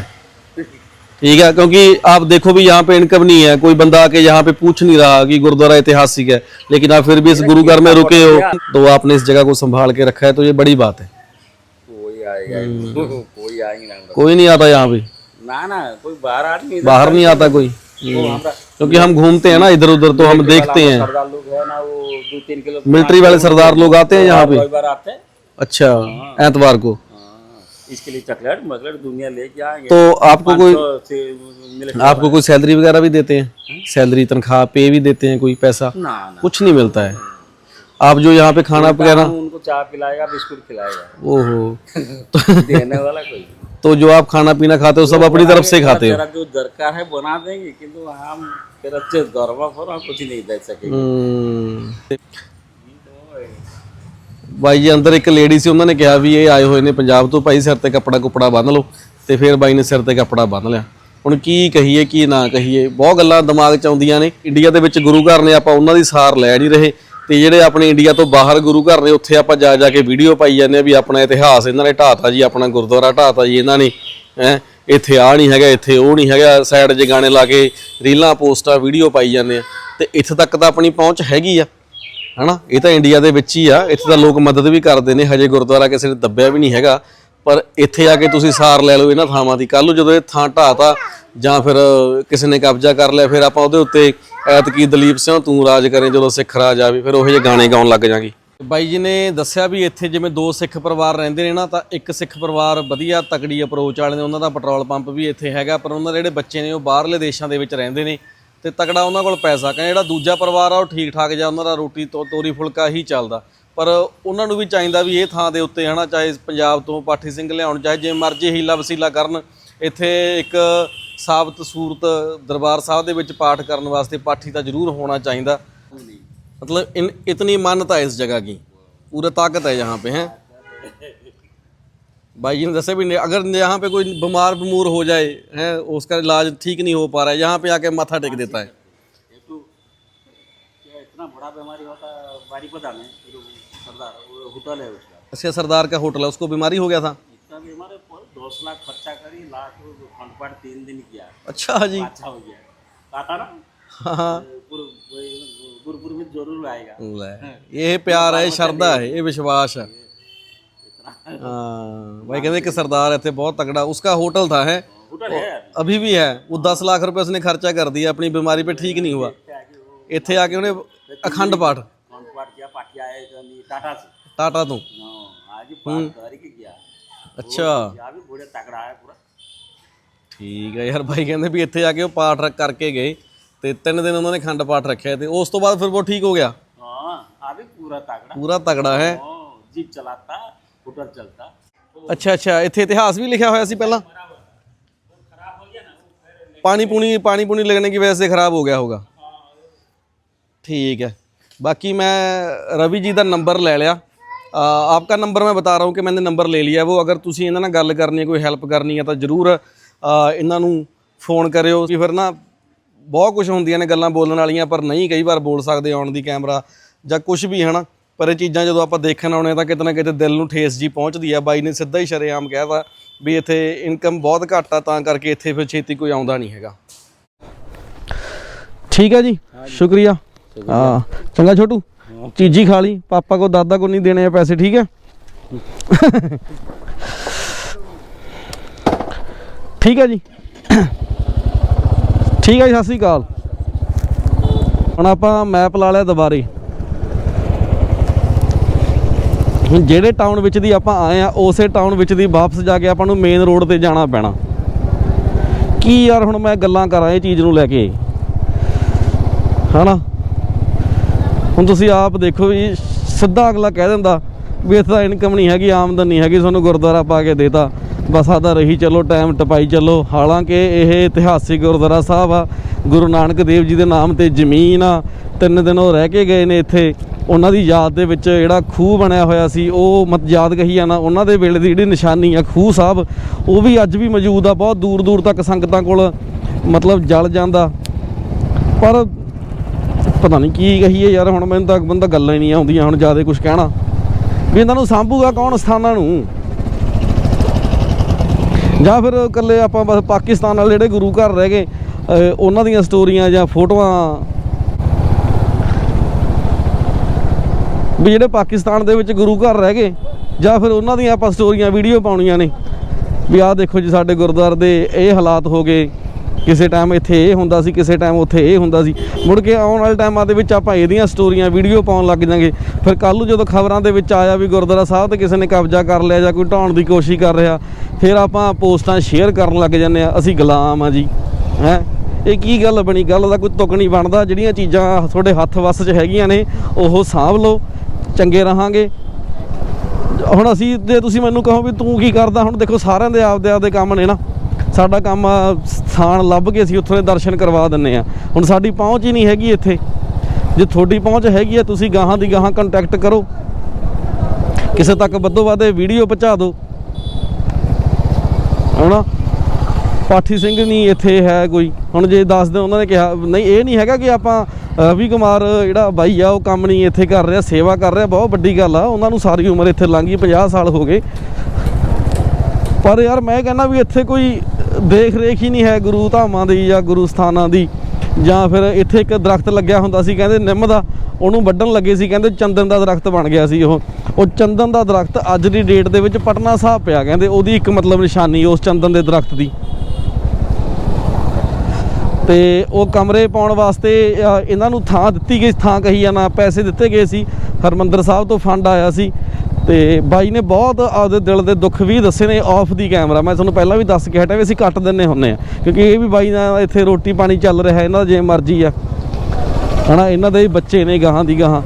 ठीक है क्योंकि आप देखो भी यहाँ पे इनकम नहीं है कोई बंदा आके यहाँ पे पूछ नहीं रहा कि गुरुद्वारा ऐतिहासिक है लेकिन आप फिर भी इस गुरु घर में रुके हो तो आपने इस जगह को संभाल के रखा है तो ये बड़ी बात है। कोई आएगा नहीं। कोई आएँगे कोई नहीं आता यहाँ पे। ना ना कोई बाहर आदमी बाहर नहीं आता कोई। क्योंकि हम घूमते हैं ना इधर उधर तो हम देखते हैं। सरदार लोग है ना वो दो तीन किलो मिलिट्री वाले सरदार लोग आते हैं यहाँ पे? हैं। अच्छा एतवार को। हाँ, इसके लिए चॉकलेट मकलेट दुनिया लेके आएँगे। तो आपको कोई आपको कोई सैलरी वगैरह भी देते हैं? सैलरी तनख्वाह पे भी देते हैं कोई पैसा? ना ना। कुछ नहीं मिलता है। आप जो यहाँ पे खाना वगैरह उनको चाय पिलाएगा बिस्कुट खिलाएगा। ओहो। तो *laughs* देने वाला कोई। तो जो आप खाना पीना खाते हो सब अपनी तरफ से खाते हो तेरा जो दरकार है बना देंगे किंतु हम तेरा अच्छे दरवा पर हम कुछ नहीं दे सकेंगे ਹਮ। ਬਾਈ ਜੀ ਅੰਦਰ ਇੱਕ ਲੇਡੀ ਸੀ ਉਹਨਾਂ ਨੇ ਕਿਹਾ ਵੀ ਇਹ ਆਏ ਹੋਏ ਨੇ ਪੰਜਾਬ ਤੋਂ ਭਾਈ ਸਿਰ ਤੇ ਕੱਪੜਾ ਕੁਪੜਾ ਬੰਨ ਲਓ ਤੇ ਫਿਰ ਬਾਈ ਨੇ ਸਿਰ ਤੇ ਕੱਪੜਾ ਬੰਨ ਲਿਆ ਹੁਣ ਕੀ ਕਹੀਏ ਕੀ ਨਾ ਕਹੀਏ ਬਹੁਤ ਗੱਲਾਂ ਦਿਮਾਗ 'ਚ ਆਉਂਦੀਆਂ ਨੇ ਇੰਡੀਆ ਦੇ ਵਿੱਚ ਗੁਰੂ ਘਰ ਨੇ ਆਪਾਂ ਉਹਨਾਂ ਦੀ ਸਾਰ ਲੈ ਨਹੀਂ ਰਹੇ ਤੇ ਜਿਹੜੇ ਆਪਣੇ ਇੰਡੀਆ ਤੋਂ ਬਾਹਰ ਗੁਰੂ ਘਰ ਨੇ, ਉੱਥੇ ਆਪਾਂ ਜਾ ਜਾ ਕੇ ਵੀਡੀਓ ਪਾਈ ਜਾਂਦੇ ਆ ਵੀ ਆਪਣਾ ਇਤਿਹਾਸ, ਇਹਨਾਂ ਨੇ ਢਾਤਾ ਜੀ, ਆਪਣਾ ਗੁਰਦੁਆਰਾ ਢਾਤਾ ਜੀ, ਇਹਨਾਂ ਨੇ, ਹੈ, ਇੱਥੇ ਆ ਨਹੀਂ ਹੈਗਾ, ਇੱਥੇ ਉਹ ਨਹੀਂ ਹੈਗਾ ਸਾਈਡ 'ਚ ਗਾਣੇ ਲਾ ਕੇ ਰੀਲਾਂ, ਪੋਸਟਾਂ ਵੀਡੀਓ ਪਾਈ ਜਾਂਦੇ ਆ ਤੇ ਇੱਥੇ ਤੱਕ ਤਾਂ ਆਪਣੀ ਪਹੁੰਚ ਹੈਗੀ ਆ, ਹਨਾ? ਇਹ ਤਾਂ ਇੰਡੀਆ ਦੇ ਵਿੱਚ ਹੀ ਆ, ਇੱਥੇ ਤਾਂ ਲੋਕ ਮਦਦ ਵੀ ਕਰਦੇ ਨੇ, ਹਜੇ ਗੁਰਦੁਆਰਾ ਕਿਸੇ ਨੇ ਦੱਬਿਆ ਵੀ ਨਹੀਂ ਹੈਗਾ। ਪਰ ਇੱਥੇ ਆ ਕੇ ਤੁਸੀਂ ਸਾਰ ਲੈ ਲਓ ਇਹਨਾਂ ਥਾਵਾਂ ਦੀ। ਕੱਲ ਨੂੰ ਜਦੋਂ ਇਹ ਥਾਂ ਢਾਤਾ ਜਾਂ ਫਿਰ ਕਿਸੇ ਨੇ ਕਬਜ਼ਾ ਕਰ ਲਿਆ, ਫਿਰ ਆਪਾਂ ਉਹਦੇ ਉੱਤੇ ਐਤਕੀ ਦਲੀਪ ਸਿੰਘ, ਤੂੰ ਰਾਜ ਕਰੇ ਜਦੋਂ ਸਿੱਖ ਰਾਜ ਆਵੇ, ਫਿਰ ਉਹੋ ਜਿਹੇ ਗਾਣੇ ਗਾਉਣ ਲੱਗ ਜਾਾਂਗੇ। ਬਾਈ ਜੀ ਨੇ ਦੱਸਿਆ ਵੀ ਇੱਥੇ ਜਿਵੇਂ ਦੋ ਸਿੱਖ ਪਰਿਵਾਰ ਰਹਿੰਦੇ ਨੇ ਨਾ, ਤਾਂ ਇੱਕ ਸਿੱਖ ਪਰਿਵਾਰ ਵਧੀਆ ਤਕੜੀ ਅਪਰੋਚ ਵਾਲੇ ਨੇ, ਉਹਨਾਂ ਦਾ ਪੈਟਰੋਲ ਪੰਪ ਵੀ ਇੱਥੇ ਹੈਗਾ, ਪਰ ਉਹਨਾਂ ਦੇ ਜਿਹੜੇ ਬੱਚੇ ਨੇ ਉਹ ਬਾਹਰਲੇ ਦੇਸ਼ਾਂ ਦੇ ਵਿੱਚ ਰਹਿੰਦੇ ਨੇ ਤੇ ਤਕੜਾ ਉਹਨਾਂ ਕੋਲ ਪੈਸਾ, ਕਹਿੰਦੇ ਜਿਹੜਾ ਦੂਜਾ ਪਰਿਵਾਰ ਆ ਉਹ ਠੀਕ ਠਾਕ ਜਾਂ ਉਹਨਾਂ ਦਾ ਰੋਟੀ ਤੋ ਤੋਰੀ ਫੁਲਕਾ ਹੀ ਚੱਲਦਾ। ਪਰ ਉਹਨਾਂ ਨੂੰ ਵੀ ਚਾਹੀਦਾ ਵੀ ਇਹ ਥਾਂ ਦੇ ਉੱਤੇ ਹਨਾ ਚਾਹੇ ਪੰਜਾਬ ਤੋਂ ਪਾਠੀ ਸਿੰਘ ਲਿਆਉਣ ਚਾਹੇ ਜੇ ਮਰਜ਼ੀ ਹੀਲਾ ਵਸੀਲਾ ਕਰਨ ਇੱਥੇ ਇੱਕ ਸਾਬਤ ਸੂਰਤ ਦਰਬਾਰ ਸਾਹਿਬ ਦੇ ਵਿੱਚ ਪਾਠ ਕਰਨ ਵਾਸਤੇ ਪਾਠੀ ਤਾਂ ਜ਼ਰੂਰ ਹੋਣਾ ਚਾਹੀਦਾ मतलब इन इतनी मान्यता है इस जगह की पूरा ताकत है यहाँ पे हैं भाई जी ने दसे भी नहीं अगर यहाँ पे कोई बीमार बमूर हो जाए है उसका इलाज ठीक नहीं हो पा रहा है यहाँ पे आके माथा टेक देता है एक तो क्या इतना बड़ा बीमारी होता है बारीपदा में फिर वो सरदार वो होटल है उसका। अच्छा सरदार का होटल है उसको बीमारी हो गया था? दस लाख खर्चा करी लाख तीन दिन किया। अच्छा जी। अच्छा हो गया। ना? हाँ, हाँ। गुरपुर में ज़रूर आएगा हाँ। ये प्यार है श्रद्धा है ये विश्वास है। भाई कहते कि सरदार है थे बहुत तगड़ा। उसका होटल था है? अभी भी है। वो दस लाख रुपए उसने खर्चा कर दिया अपनी बीमारी पे ठीक नहीं हुआ। इतने आके उन्हें अखंड पाठ। अखंड पाठ किया टाटा से। ਟਾਟਾ ਤੋਂ हाँ, आज ही पाठ करके किया ਅੱਛਾ यहाँ भी बड़े तगड़ा है पूरा ਠੀਕ ਹੈ ਯਾਰ ਭਾਈ ਕਹਿੰਦੇ ਵੀ ਇੱਥੇ ਆ ਕੇ ਉਹ ਪਾਠ ਰ- ਕਰਕੇ ਗਏ ਤੇ ਤਿੰਨ ਦਿਨ ਉਹਨਾਂ ਨੇ ਖੰਡ ਪਾਠ ਰੱਖਿਆ ਤੇ ਉਸ ਤੋਂ ਬਾਅਦ ਫਿਰ ਉਹ ਠੀਕ ਹੋ ਗਿਆ हाँ अभी पूरा तगड़ा ਪੂਰਾ ਤਗੜਾ ਹੈ हाँ, जीप चलाता होटल चलता ਅੱਛਾ ਅੱਛਾ ਇੱਥੇ ਇਤਿਹਾਸ ਵੀ ਲਿਖਿਆ ਹੋਇਆ ਸੀ ਪਹਿਲਾਂ पानी पुनी पानी पुनी लगने की वजह से खराब हो गया होगा ठीक है बाकी मैं रवि जी ਦਾ ਨੰਬਰ ਲੈ ਲਿਆ ਆ, आपका नंबर मैं बता रहा हूँ कि मैंने नंबर ले लिया वो अगर ਤੁਸੀਂ ਇਹਨਾਂ ਨਾਲ ਗੱਲ ਕਰਨੀ ਹੈ ਕੋਈ ਹੈਲਪ ਕਰਨੀ ਹੈ ਤਾਂ ਜਰੂਰ ਇਹਨਾਂ ਨੂੰ ਫੋਨ ਕਰਿਓ ਕਿ ਫਿਰ ਨਾ ਬਹੁਤ ਕੁਝ ਹੁੰਦੀਆਂ ਨੇ ਗੱਲਾਂ ਬੋਲਣ ਵਾਲੀਆਂ ਪਰ ਨਹੀਂ ਕਈ ਵਾਰ ਬੋਲ ਸਕਦੇ ਆਉਣ ਦੀ ਕੈਮਰਾ ਜਾਂ ਕੁਝ ਵੀ ਹਨਾ ਪਰ ਇਹ ਚੀਜ਼ਾਂ ਜਦੋਂ ਆਪਾਂ ਦੇਖਣ ਆਉਣੇ ਤਾਂ ਕਿਤੇ ਨਾ ਕਿਤੇ ਦਿਲ ਨੂੰ ਠੇਸ ਜੀ ਪਹੁੰਚਦੀ ਆ ਬਾਈ ਨੇ ਸਿੱਧਾ ਹੀ ਸ਼ਰੇਆਮ ਕਹਿਤਾ ਵੀ ਇੱਥੇ ਇਨਕਮ ਬਹੁਤ ਘੱਟ ਆ ਤਾਂ ਕਰਕੇ ਇੱਥੇ ਫਿਰ ਛੇਤੀ ਕੋਈ ਆਉਂਦਾ ਨਹੀਂ ਹੈਗਾ ਠੀਕ ਹੈ ਜੀ ਸ਼ੁਕਰੀਆ ਹਾਂ ਚੰਗਾ ਛੋਟੂ ਚੀਜੀ ਖਾ ਲਈ। ਪਾਪਾ ਕੋ ਦਾਦਾ ਕੋ ਨਹੀਂ ਦੇਣੇ ਆ ਪੈਸੇ, ਠੀਕ ਹੈ? ਠੀਕ ਹੈ ਜੀ। ਠੀਕ ਹੈ ਜੀ, ਸਤਿ ਸ੍ਰੀ ਅਕਾਲ। ਹੁਣ ਆਪਾਂ ਮੈਪ ਲਾ ਲਿਆ ਦੁਬਾਰੇ। ਹੁਣ ਜਿਹੜੇ ਟਾਊਨ ਵਿੱਚ ਦੀ ਆਪਾਂ ਆਏ ਆ, ਉਸੇ ਟਾਊਨ ਵਿੱਚ ਦੀ ਵਾਪਸ ਜਾ ਕੇ ਆਪਾਂ ਨੂੰ ਮੇਨ ਰੋਡ ਤੇ ਜਾਣਾ ਪੈਣਾ। ਕੀ ਯਾਰ ਹੁਣ ਮੈਂ ਗੱਲਾਂ ਕਰਾਂ ਇਹ ਚੀਜ਼ ਨੂੰ ਲੈ ਕੇ। ਹਨਾ? ਹੁਣ ਤੁਸੀਂ ਆਪ ਦੇਖੋ ਜੀ ਸਿੱਧਾ ਅਗਲਾ ਕਹਿ ਦਿੰਦਾ ਵੀ ਇੱਥੇ ਤਾਂ ਇਨਕਮ ਨਹੀਂ ਹੈਗੀ, ਆਮਦਨ ਨਹੀਂ ਹੈਗੀ, ਤੁਹਾਨੂੰ ਗੁਰਦੁਆਰਾ ਪਾ ਕੇ ਦੇਤਾ। ਬਸ ਆਦਾ ਰਹੀ ਚੱਲੋ ਟਾਈਮ ਟਪਾਈ ਚੱਲੋ। ਹਾਲਾਂਕਿ ਇਹ ਇਤਿਹਾਸਿਕ ਗੁਰਦੁਆਰਾ ਸਾਹਿਬ ਆ, ਗੁਰੂ ਨਾਨਕ ਦੇਵ ਜੀ ਦੇ ਨਾਮ ਤੇ ਜ਼ਮੀਨ ਆ, ਤਿੰਨ ਦਿਨ ਉਹ ਰਹਿ ਕੇ ਗਏ ਨੇ ਇੱਥੇ। ਉਹਨਾਂ ਦੀ ਯਾਦ ਦੇ ਵਿੱਚ ਜਿਹੜਾ ਖੂਹ ਬਣਿਆ ਹੋਇਆ ਸੀ, ਉਹ ਮਤ ਯਾਦ ਕਹੀ ਆ ਨਾ, ਉਹਨਾਂ ਦੇ ਵੇਲੇ ਦੀ ਜਿਹੜੀ ਨਿਸ਼ਾਨੀ ਆ, ਖੂਹ ਸਾਹਿਬ, ਉਹ ਵੀ ਅੱਜ ਵੀ ਮੌਜੂਦ ਆ, ਬਹੁਤ ਦੂਰ ਦੂਰ ਤੱਕ ਸੰਗਤਾਂ ਕੋਲ ਮਤਲਬ ਜਲ ਜਾਂਦਾ। ਪਰ ਪਤਾ ਨਹੀਂ ਕੀ ਕਹੀਏ ਯਾਰ, ਹੁਣ ਮੈਨੂੰ ਤਾਂ ਬੰਦਾ ਗੱਲਾਂ ਹੀ ਨਹੀਂ ਆਉਂਦੀਆਂ, ਹੁਣ ਜ਼ਿਆਦਾ ਕੁਝ ਕਹਿਣਾ। ਵੀ ਇਹਨਾਂ ਨੂੰ ਸਾਂਭੂਗਾ ਕੌਣ ਸਥਾਨਾਂ ਨੂੰ? ਜਾਂ ਫਿਰ ਇਕੱਲੇ ਆਪਾਂ ਬਸ ਪਾਕਿਸਤਾਨ ਵਾਲੇ ਜਿਹੜੇ ਗੁਰੂ ਘਰ ਰਹਿ ਗਏ ਉਹਨਾਂ ਦੀਆਂ ਸਟੋਰੀਆਂ ਜਾਂ ਫੋਟੋਆਂ। ਵੀ ਜਿਹੜੇ ਪਾਕਿਸਤਾਨ ਦੇ ਵਿੱਚ ਗੁਰੂ ਘਰ ਰਹਿ ਗਏ, ਜਾਂ ਫਿਰ ਉਹਨਾਂ ਦੀਆਂ ਆਪਾਂ ਸਟੋਰੀਆਂ, ਵੀਡੀਓ ਪਾਉਣੀਆਂ ਨੇ। ਵੀ ਆਹ ਦੇਖੋ ਜੀ, ਸਾਡੇ ਗੁਰਦੁਆਰੇ ਦੇ ਇਹ ਹਾਲਾਤ ਹੋ ਗਏ। ਕਿਸੇ ਟਾਈਮ ਇੱਥੇ ਇਹ ਹੁੰਦਾ ਸੀ, ਕਿਸੇ ਟਾਈਮ ਉੱਥੇ ਇਹ ਹੁੰਦਾ ਸੀ। ਮੁੜ ਕੇ ਆਉਣ ਵਾਲੇ ਟਾਈਮਾਂ ਦੇ ਵਿੱਚ ਆਪਾਂ ਇਹਦੀਆਂ ਸਟੋਰੀਆਂ ਵੀਡੀਓ ਪਾਉਣ ਲੱਗ ਜਾਾਂਗੇ। ਫਿਰ ਕੱਲ ਨੂੰ ਜਦੋਂ ਖਬਰਾਂ ਦੇ ਵਿੱਚ ਆਇਆ ਵੀ ਗੁਰਦੁਆਰਾ ਸਾਹਿਬ ਤੇ ਕਿਸੇ ਨੇ ਕਬਜ਼ਾ ਕਰ ਲਿਆ ਜਾਂ ਕੋਈ ਢਾਉਣ ਦੀ ਕੋਸ਼ਿਸ਼ ਕਰ ਰਿਹਾ, ਫਿਰ ਆਪਾਂ ਪੋਸਟਾਂ ਸ਼ੇਅਰ ਕਰਨ ਲੱਗ ਜਾਂਦੇ ਆ ਅਸੀਂ ਗੁਲਾਮ ਆ ਜੀ, ਹੈ? ਇਹ ਕੀ ਗੱਲ ਬਣੀ? ਗੱਲ ਦਾ ਕੋਈ ਤੁਕ ਨਹੀਂ ਬਣਦਾ। ਜਿਹੜੀਆਂ ਚੀਜ਼ਾਂ ਤੁਹਾਡੇ ਹੱਥ ਵੱਸ 'ਚ ਹੈਗੀਆਂ ਨੇ, ਉਹ ਸਾਂਭ ਲਓ, ਚੰਗੇ ਰਹਾਂਗੇ। ਹੁਣ ਅਸੀਂ ਜੇ ਤੁਸੀਂ ਮੈਨੂੰ ਕਹੋ ਵੀ ਤੂੰ ਕੀ ਕਰਦਾ? ਹੁਣ ਦੇਖੋ ਸਾਰਿਆਂ ਦੇ ਆਪਦੇ ਆਪਦੇ ਕੰਮ ਨੇ ਨਾ। ਸਾਡਾ ਕੰਮ ਸਥਾਨ ਲੱਭ ਕੇ ਅਸੀਂ ਉੱਥੋਂ ਦੇ ਦਰਸ਼ਨ ਕਰਵਾ ਦਿੰਨੇ ਆ। ਹੁਣ ਸਾਡੀ ਪਹੁੰਚ ਹੀ ਨਹੀਂ ਹੈਗੀ ਇੱਥੇ। ਜੇ ਤੁਹਾਡੀ ਪਹੁੰਚ ਹੈਗੀ ਆ, ਤੁਸੀਂ ਗਾਹਾਂ ਦੀ ਗਾਹਾਂ ਕੰਟੈਕਟ ਕਰੋ। ਕਿਸੇ ਤੱਕ ਵੱਧੋ ਵੱਧ ਵੀਡੀਓ ਪਹੁੰਚਾ ਦਿਓ। ਹਣਾ ਪਾਠੀ ਸਿੰਘ ਨਹੀਂ ਇੱਥੇ ਹੈ ਕੋਈ। ਹੁਣ ਜੇ ਦੱਸ ਦੇ ਉਹਨਾਂ ਨੇ ਕਿਹਾ, ਨਹੀਂ, ਇਹ ਨਹੀਂ ਹੈਗਾ ਕਿ ਆਪਾਂ ਰਵੀ ਕੁਮਾਰ ਜਿਹੜਾ ਬਾਈ ਆ, ਉਹ ਕੰਮ ਨਹੀਂ ਇੱਥੇ ਕਰ ਰਿਹਾ, ਸੇਵਾ ਕਰ ਰਿਹਾ, ਬਹੁਤ ਵੱਡੀ ਗੱਲ ਆ। ਉਹਨਾਂ ਨੂੰ ਸਾਰੀ ਉਮਰ ਇੱਥੇ ਲੰਘ ਗਈ 50 ਸਾਲ ਹੋ ਗਏ। ਪਰ ਯਾਰ, ਮੈਂ ਕਹਿੰਦਾ ਵੀ ਇੱਥੇ ਕੋਈ ਦੇਖ ਰੇਖ ਹੀ ਨਹੀਂ ਹੈ ਗੁਰੂ ਧਾਮਾਂ ਦੀ ਜਾਂ ਗੁਰੂ ਸਥਾਨਾਂ ਦੀ। ਜਾਂ ਫਿਰ ਇੱਥੇ ਇੱਕ ਦਰਖਤ ਲੱਗਿਆ ਹੁੰਦਾ ਸੀ, ਕਹਿੰਦੇ ਨਿੰਮ ਦਾ, ਉਹਨੂੰ ਵੱਢਣ ਲੱਗੇ ਸੀ, ਕਹਿੰਦੇ ਚੰਦਨ ਦਾ ਦਰਖਤ ਬਣ ਗਿਆ ਸੀ ਉਹ। ਉਹ ਚੰਦਨ ਦਾ ਦਰਖਤ ਅੱਜ ਦੀ ਡੇਟ ਦੇ ਵਿੱਚ ਪਟਨਾ ਸਾਹਿਬ ਪਿਆ, ਕਹਿੰਦੇ ਉਹਦੀ ਇੱਕ ਮਤਲਬ ਨਿਸ਼ਾਨੀ ਉਸ ਚੰਦਨ ਦੇ ਦਰਖਤ ਦੀ। ਤੇ ਉਹ ਕਮਰੇ ਪਾਉਣ ਵਾਸਤੇ ਇਹਨਾਂ ਨੂੰ ਥਾਂ ਦਿੱਤੀ ਗਈ ਥਾਂ ਕਹੀ ਜਾਣਾ, ਪੈਸੇ ਦਿੱਤੇ ਗਏ ਸੀ। ਹਰਮੰਦਰ ਸਾਹਿਬ ਤੋਂ ਫੰਡ ਆਇਆ ਸੀ। ਤੇ ਬਾਈ ਨੇ ਬਹੁਤ ਆਪਦੇ ਦਿਲ ਦੇ ਦੁੱਖ ਵੀ ਦੱਸੇ ਨੇ ਆਫ ਦੀ ਕੈਮਰਾ ਮੈਂ ਤੁਹਾਨੂੰ ਪਹਿਲਾਂ ਵੀ ਦੱਸ ਕੇ ਹਟਿਆ ਵੀ ਅਸੀਂ ਕੱਟ ਦਿੰਨੇ ਹੁੰਨੇ ਆ, ਕਿਉਂਕਿ ਇਹ ਵੀ ਬਾਈ ਨਾਲ ਇੱਥੇ ਰੋਟੀ ਪਾਣੀ ਚੱਲ ਰਿਹਾ, ਇਹਨਾਂ ਦਾ ਜਿਵੇਂ ਮਰਜ਼ੀ ਆ। ਹਨਾ, ਇਹਨਾਂ ਦੇ ਬੱਚੇ ਨੇ ਗਾਹਾਂ ਦੀ ਗਾਹਾਂ।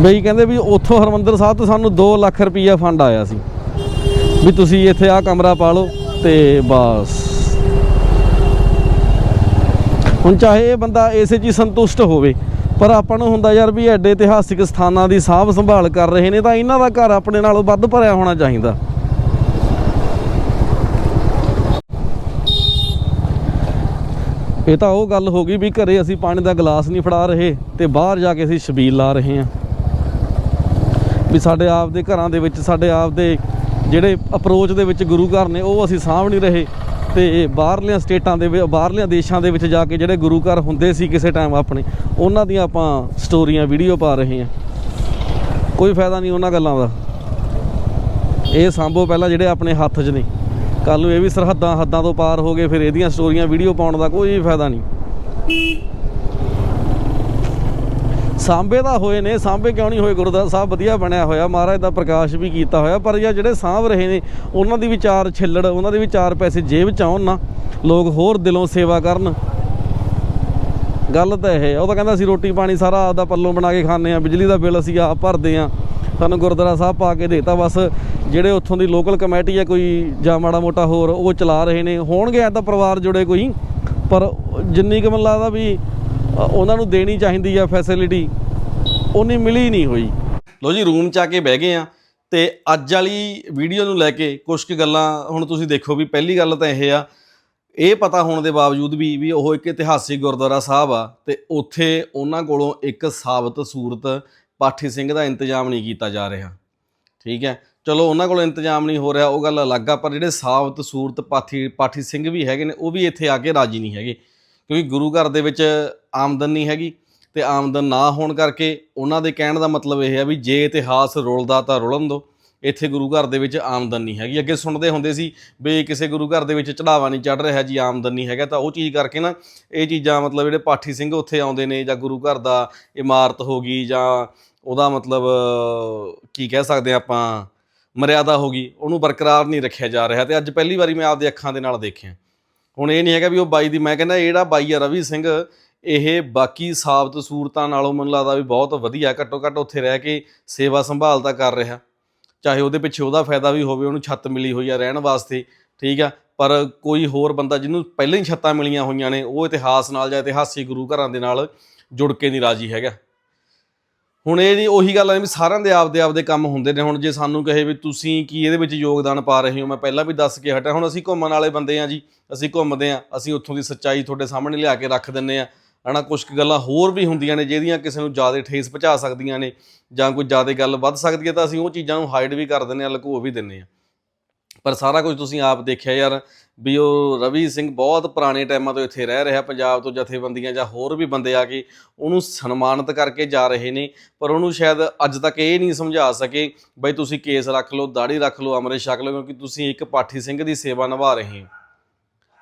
ਬਈ ਕਹਿੰਦੇ ਵੀ ਉੱਥੋਂ ਹਰਮੰਦਰ ਸਾਹਿਬ ਤੋਂ ਸਾਨੂੰ 2 ਲੱਖ ਰੁਪਈਆ ਫੰਡ ਆਇਆ ਸੀ। ਵੀ ਤੁਸੀਂ ਇੱਥੇ ਆ ਕਮਰਾ ਪਾ ਲਓ ਤੇ ਬਸ। ਹੁਣ ਚਾਹੇ ਇਹ ਬੰਦਾ ਇਸੇ ਚੀਜ਼ ਸੰਤੁਸ਼ਟ ਹੋਵੇ ਪਰ ਆਪਾਂ ਨੂੰ ਹੁੰਦਾ ਯਾਰ ਵੀ ਐਡੇ ਇਤਿਹਾਸਿਕ ਸਥਾਨਾਂ ਦੀ ਸਾਂਭ ਸੰਭਾਲ ਕਰ ਰਹੇ ਨੇ ਤਾਂ ਇਹਨਾਂ ਦਾ ਘਰ ਆਪਣੇ ਨਾਲੋਂ ਵੱਧ ਭਰਿਆ ਹੋਣਾ ਚਾਹੀਦਾ। ਇਹ ਤਾਂ ਉਹ ਗੱਲ ਹੋ ਗਈ ਵੀ ਘਰੇ ਅਸੀਂ ਪਾਣੀ ਦਾ ਗਲਾਸ ਨਹੀਂ ਫੜਾ ਰਹੇ ਤੇ ਬਾਹਰ ਜਾ ਕੇ ਅਸੀਂ ਛਬੀਲ ਲਾ ਰਹੇ ਹਾਂ। ਵੀ ਸਾਡੇ ਆਪ ਦੇ ਘਰਾਂ ਦੇ ਵਿੱਚ, ਸਾਡੇ ਆਪ ਦੇ ਜਿਹੜੇ ਅਪਰੋਚ ਦੇ ਵਿੱਚ ਗੁਰੂ ਘਰ ਨੇ, ਉਹ ਅਸੀਂ ਸਾਂਭ ਨਹੀਂ ਰਹੇ। ਤੇ ਬਾਹਰਲੀਆਂ ਸਟੇਟਾਂ ਦੇ ਵਿੱਚ ਬਾਹਰਲੀਆਂ ਦੇਸ਼ਾਂ ਦੇ ਵਿੱਚ ਜਾ ਕੇ ਜਿਹੜੇ ਗੁਰੂ ਘਰ ਹੁੰਦੇ ਸੀ ਕਿਸੇ ਟਾਈਮ ਆਪਣੇ, ਉਹਨਾਂ ਦੀਆਂ ਆਪਾਂ ਸਟੋਰੀਆਂ ਵੀਡੀਓ ਪਾ ਰਹੇ ਹਾਂ। ਕੋਈ ਫਾਇਦਾ ਨਹੀਂ ਉਹਨਾਂ ਗੱਲਾਂ ਦਾ। ਇਹ ਸਾਂਭੋ ਪਹਿਲਾਂ ਜਿਹੜੇ ਆਪਣੇ ਹੱਥ 'ਚ ਨੇ। ਕੱਲ ਨੂੰ ਇਹ ਵੀ ਸਰਹੱਦਾਂ ਹੱਦਾਂ ਤੋਂ ਪਾਰ ਹੋ ਗਏ ਫਿਰ ਇਹਦੀਆਂ ਸਟੋਰੀਆਂ ਵੀਡੀਓ ਪਾਉਣ ਦਾ ਕੋਈ ਫਾਇਦਾ ਨਹੀਂ। ਸਾਂਭੇ ਤਾਂ ਹੋਏ ਨੇ, ਸਾਂਭੇ ਕਿਉਂ ਨਹੀਂ ਹੋਏ? ਗੁਰਦੁਆਰਾ ਸਾਹਿਬ ਵਧੀਆ ਬਣਿਆ ਹੋਇਆ, ਮਹਾਰਾਜ ਦਾ ਪ੍ਰਕਾਸ਼ ਵੀ ਕੀਤਾ ਹੋਇਆ, ਪਰ ਇਹ ਜਿਹੜੇ ਸਾਂਭ ਰਹੇ ਨੇ, ਉਹਨਾਂ ਦੀ ਵਿਚਾਰ ਛਿੱਲੜ, ਉਹਨਾਂ ਦੇ ਵਿਚਾਰ ਪੈਸੇ ਜੇਬ ਚ ਆਉਣ ਨਾ, ਲੋਕ ਹੋਰ ਦਿਲੋਂ ਸੇਵਾ ਕਰਨ। ਗੱਲ ਤਾਂ ਇਹ ਉਹ ਤਾਂ ਕਹਿੰਦਾ ਅਸੀਂ ਰੋਟੀ ਪਾਣੀ ਸਾਰਾ ਆਪਦਾ ਪੱਲੋਂ ਬਣਾ ਕੇ ਖਾਂਦੇ ਆ ਬਿਜਲੀ ਦਾ ਬਿੱਲ ਅਸੀਂ ਆਪ ਭਰਦੇ ਆ ਸਾਨੂੰ ਗੁਰਦੁਆਰਾ ਸਾਹਿਬ ਪਾ ਕੇ ਦੇਤਾ, ਬਸ ਜਿਹੜੇ ਉੱਥੋਂ ਦੀ ਲੋਕਲ ਕਮੇਟੀ ਆ, ਕੋਈ ਜਾਂ ਮਾੜਾ ਮੋਟਾ ਹੋਰ, ਉਹ ਚਲਾ ਰਹੇ ਨੇ। ਹੋਣਗੇ ਐ ਤਾਂ ਪਰਿਵਾਰ ਜੁੜੇ ਕੋਈ, ਪਰ ਜਿੰਨੀ ਕੁ ਮੈਨੂੰ ਲੱਗਦਾ ਵੀ ਉਹਨਾਂ ਨੂੰ ਦੇਣੀ ਚਾਹੀਦੀ ਆ ਫੈਸਿਲਿਟੀ ਉਨੀ ਮਿਲੀ ਨਹੀਂ ਹੋਈ। ਲੋ ਜੀ ਰੂਮ ਚ ਆ ਕੇ ਬਹਿ ਗਏ ਆ ਤੇ ਅੱਜ ਵਾਲੀ ਵੀਡੀਓ ਨੂੰ ਲੈ ਕੇ ਕੁਝ ਕੁ ਗੱਲਾਂ ਹੁਣ ਤੁਸੀਂ ਦੇਖੋ ਵੀ ਪਹਿਲੀ ਗੱਲ ਤਾਂ ਇਹ ਆ, ਇਹ ਪਤਾ ਹੋਣ ਦੇ ਬਾਵਜੂਦ ਵੀ ਵੀ ਉਹ ਇੱਕ ਇਤਿਹਾਸਿਕ ਗੁਰਦੁਆਰਾ ਸਾਹਿਬ ਆ ਤੇ ਉੱਥੇ ਉਹਨਾਂ ਕੋਲੋਂ ਇੱਕ ਸਾਬਤ ਸੂਰਤ ਪਾਠੀ ਸਿੰਘ ਦਾ ਇੰਤਜ਼ਾਮ ਨਹੀਂ ਕੀਤਾ ਜਾ ਰਿਹਾ। ਠੀਕ ਹੈ? ਚਲੋ, ਉਹਨਾਂ ਕੋਲ ਇੰਤਜ਼ਾਮ ਨਹੀਂ ਹੋ ਰਿਹਾ, ਉਹ ਗੱਲ ਅਲੱਗ ਆ, ਪਰ ਜਿਹੜੇ ਸਾਬਤ ਸੂਰਤ ਪਾਠੀ ਪਾਠੀ ਸਿੰਘ ਵੀ ਹੈਗੇ ਨੇ, ਉਹ ਵੀ ਇੱਥੇ ਆ ਕੇ ਰਾਜੀ ਨਹੀਂ ਹੈਗੇ। ਕਿਉਂਕਿ ਗੁਰੂ ਘਰ ਦੇ ਵਿੱਚ ਆਮਦਨ ਨਹੀਂ ਹੈਗੀ ਤੇ ਆਮਦਨ ਨਾ ਹੋਣ ਕਰਕੇ ਉਹਨਾਂ ਦੇ ਕਹਿਣ ਦਾ ਮਤਲਬ ਇਹ ਹੈ ਵੀ ਜੇ ਇਤਿਹਾਸ ਰੋਲਦਾ ਤਾਂ ਰੁਲਣ ਦੋ ਇੱਥੇ ਗੁਰੂ ਘਰ ਦੇ ਵਿੱਚ ਆਮਦਨ ਨਹੀਂ ਹੈਗੀ। ਅੱਗੇ ਸੁਣਦੇ ਹੁੰਦੇ ਸੀ ਵੀ ਕਿਸੇ ਗੁਰੂ ਘਰ ਦੇ ਵਿੱਚ ਚੜਾਵਾ ਨਹੀਂ ਚੜ ਰਿਹਾ ਜੀ, ਆਮਦਨ ਨਹੀਂ ਹੈਗਾ ਤਾਂ ਉਹ ਚੀਜ਼ ਕਰਕੇ ਨਾ ਇਹ ਚੀਜ਼ਾਂ ਮਤਲਬ ਜਿਹੜੇ ਪਾਠੀ ਸਿੰਘ ਉੱਥੇ ਆਉਂਦੇ ਨੇ ਜਾਂ ਗੁਰੂ ਘਰ ਦਾ ਇਮਾਰਤ ਹੋ ਗਈ ਜਾਂ ਉਹਦਾ ਮਤਲਬ ਕੀ ਕਹਿ ਸਕਦੇ ਹਾਂ ਆਪਾਂ, ਮਰਿਆਦਾ ਹੋ ਗਈ, ਉਹਨੂੰ ਬਰਕਰਾਰ ਨਹੀਂ ਰੱਖਿਆ ਜਾ ਰਿਹਾ ਤੇ ਅੱਜ ਪਹਿਲੀ ਵਾਰੀ ਮੈਂ ਆਪਦੇ ਅੱਖਾਂ ਦੇ ਨਾਲ ਦੇਖਿਆ। ਹੁਣ ਇਹ ਨਹੀਂ ਹੈਗਾ ਵੀ ਉਹ ਬਾਈ ਦੀ, ਮੈਂ ਕਹਿੰਦਾ ਜਿਹੜਾ ਬਾਈ ਆ ਰਵੀ ਸਿੰਘ ਇਹ ਬਾਕੀ ਸਾਬਤ ਸੂਰਤਾਂ ਨਾਲੋਂ ਮੈਨੂੰ ਲੱਗਦਾ ਵੀ ਬਹੁਤ ਵਧੀਆ, ਘੱਟੋ ਘੱਟ ਉੱਥੇ ਰਹਿ ਕੇ ਸੇਵਾ ਸੰਭਾਲ ਤਾਂ ਕਰ ਰਿਹਾ। ਚਾਹੇ ਉਹਦੇ ਪਿੱਛੇ ਉਹਦਾ ਫਾਇਦਾ ਵੀ ਹੋਵੇ, ਉਹਨੂੰ ਛੱਤ ਮਿਲੀ ਹੋਈ ਆ ਰਹਿਣ ਵਾਸਤੇ, ਠੀਕ ਆ, ਪਰ ਕੋਈ ਹੋਰ ਬੰਦਾ ਜਿਹਨੂੰ ਪਹਿਲਾਂ ਹੀ ਛੱਤਾਂ ਮਿਲੀਆਂ ਹੋਈਆਂ ਨੇ, ਉਹ ਇਤਿਹਾਸ ਨਾਲ ਜਾਂ ਇਤਿਹਾਸਿਕ ਗੁਰੂ ਘਰਾਂ ਦੇ ਨਾਲ ਜੁੜ ਕੇ ਨਹੀਂ ਰਾਜੀ ਹੈਗਾ। ਹੁਣ ਇਹ ਨਹੀਂ ਉਹੀ ਗੱਲ ਹੈ ਵੀ ਸਾਰਿਆਂ ਦੇ ਆਪਦੇ ਆਪਦੇ ਕੰਮ ਹੁੰਦੇ ਨੇ। ਹੁਣ ਜੇ ਸਾਨੂੰ ਕਹੇ ਵੀ ਤੁਸੀਂ ਕੀ ਇਹਦੇ ਵਿੱਚ ਯੋਗਦਾਨ ਪਾ ਰਹੇ ਹੋ, ਮੈਂ ਪਹਿਲਾਂ ਵੀ ਦੱਸ ਕੇ ਹਟਿਆ, ਹੁਣ ਅਸੀਂ ਘੁੰਮਣ ਵਾਲੇ ਬੰਦੇ ਆ ਜੀ, ਅਸੀਂ ਘੁੰਮਦੇ ਆ, ਅਸੀਂ ਉੱਥੋਂ ਦੀ ਸੱਚਾਈ ਤੁਹਾਡੇ ਸਾਹਮਣੇ ਲਿਆ ਕੇ ਰੱਖ ਦਿੰਨੇ ਆ। ਹਨਾ ਕੁਝ ਕੁ ਗੱਲਾਂ ਹੋਰ ਵੀ ਹੁੰਦੀਆਂ ਨੇ ਜਿਹਦੀਆਂ ਕਿਸੇ ਨੂੰ ਜ਼ਿਆਦਾ ਠੇਸ ਪਹੁੰਚਾ ਸਕਦੀਆਂ ਨੇ ਜਾਂ ਕੋਈ ਜ਼ਿਆਦਾ ਗੱਲ ਵੱਧ ਸਕਦੀ ਹੈ ਤਾਂ ਅਸੀਂ ਉਹ ਚੀਜ਼ਾਂ ਨੂੰ ਹਾਈਡ ਵੀ ਕਰ ਦਿੰਦੇ ਆ ਲੁਕੋ ਵੀ ਦਿੰਦੇ ਆ ਪਰ ਸਾਰਾ ਕੁਝ ਤੁਸੀਂ ਆਪ ਦੇਖਿਆ ਯਾਰ, ਵੀ ਉਹ ਰਵੀ ਸਿੰਘ ਬਹੁਤ ਪੁਰਾਣੇ ਟਾਈਮਾਂ ਤੋਂ ਇੱਥੇ ਰਹਿ ਰਿਹਾ, ਪੰਜਾਬ ਤੋਂ ਜਥੇਬੰਦੀਆਂ ਜਾਂ ਹੋਰ ਵੀ ਬੰਦੇ ਆ ਕੇ ਉਹਨੂੰ ਸਨਮਾਨਿਤ ਕਰਕੇ ਜਾ ਰਹੇ ਨੇ, ਪਰ ਉਹਨੂੰ ਸ਼ਾਇਦ ਅੱਜ ਤੱਕ ਇਹ ਨਹੀਂ ਸਮਝਾ ਸਕੇ, ਬਈ ਤੁਸੀਂ ਕੇਸ ਰੱਖ ਲਓ ਦਾੜੀ ਰੱਖ ਲਓ, ਅੰਮ੍ਰਿਤ ਛਕ ਲਓ, ਕਿਉਂਕਿ ਤੁਸੀਂ ਇੱਕ ਪਾਠੀ ਸਿੰਘ ਦੀ ਸੇਵਾ ਨਿਭਾ ਰਹੇ ਹੋ।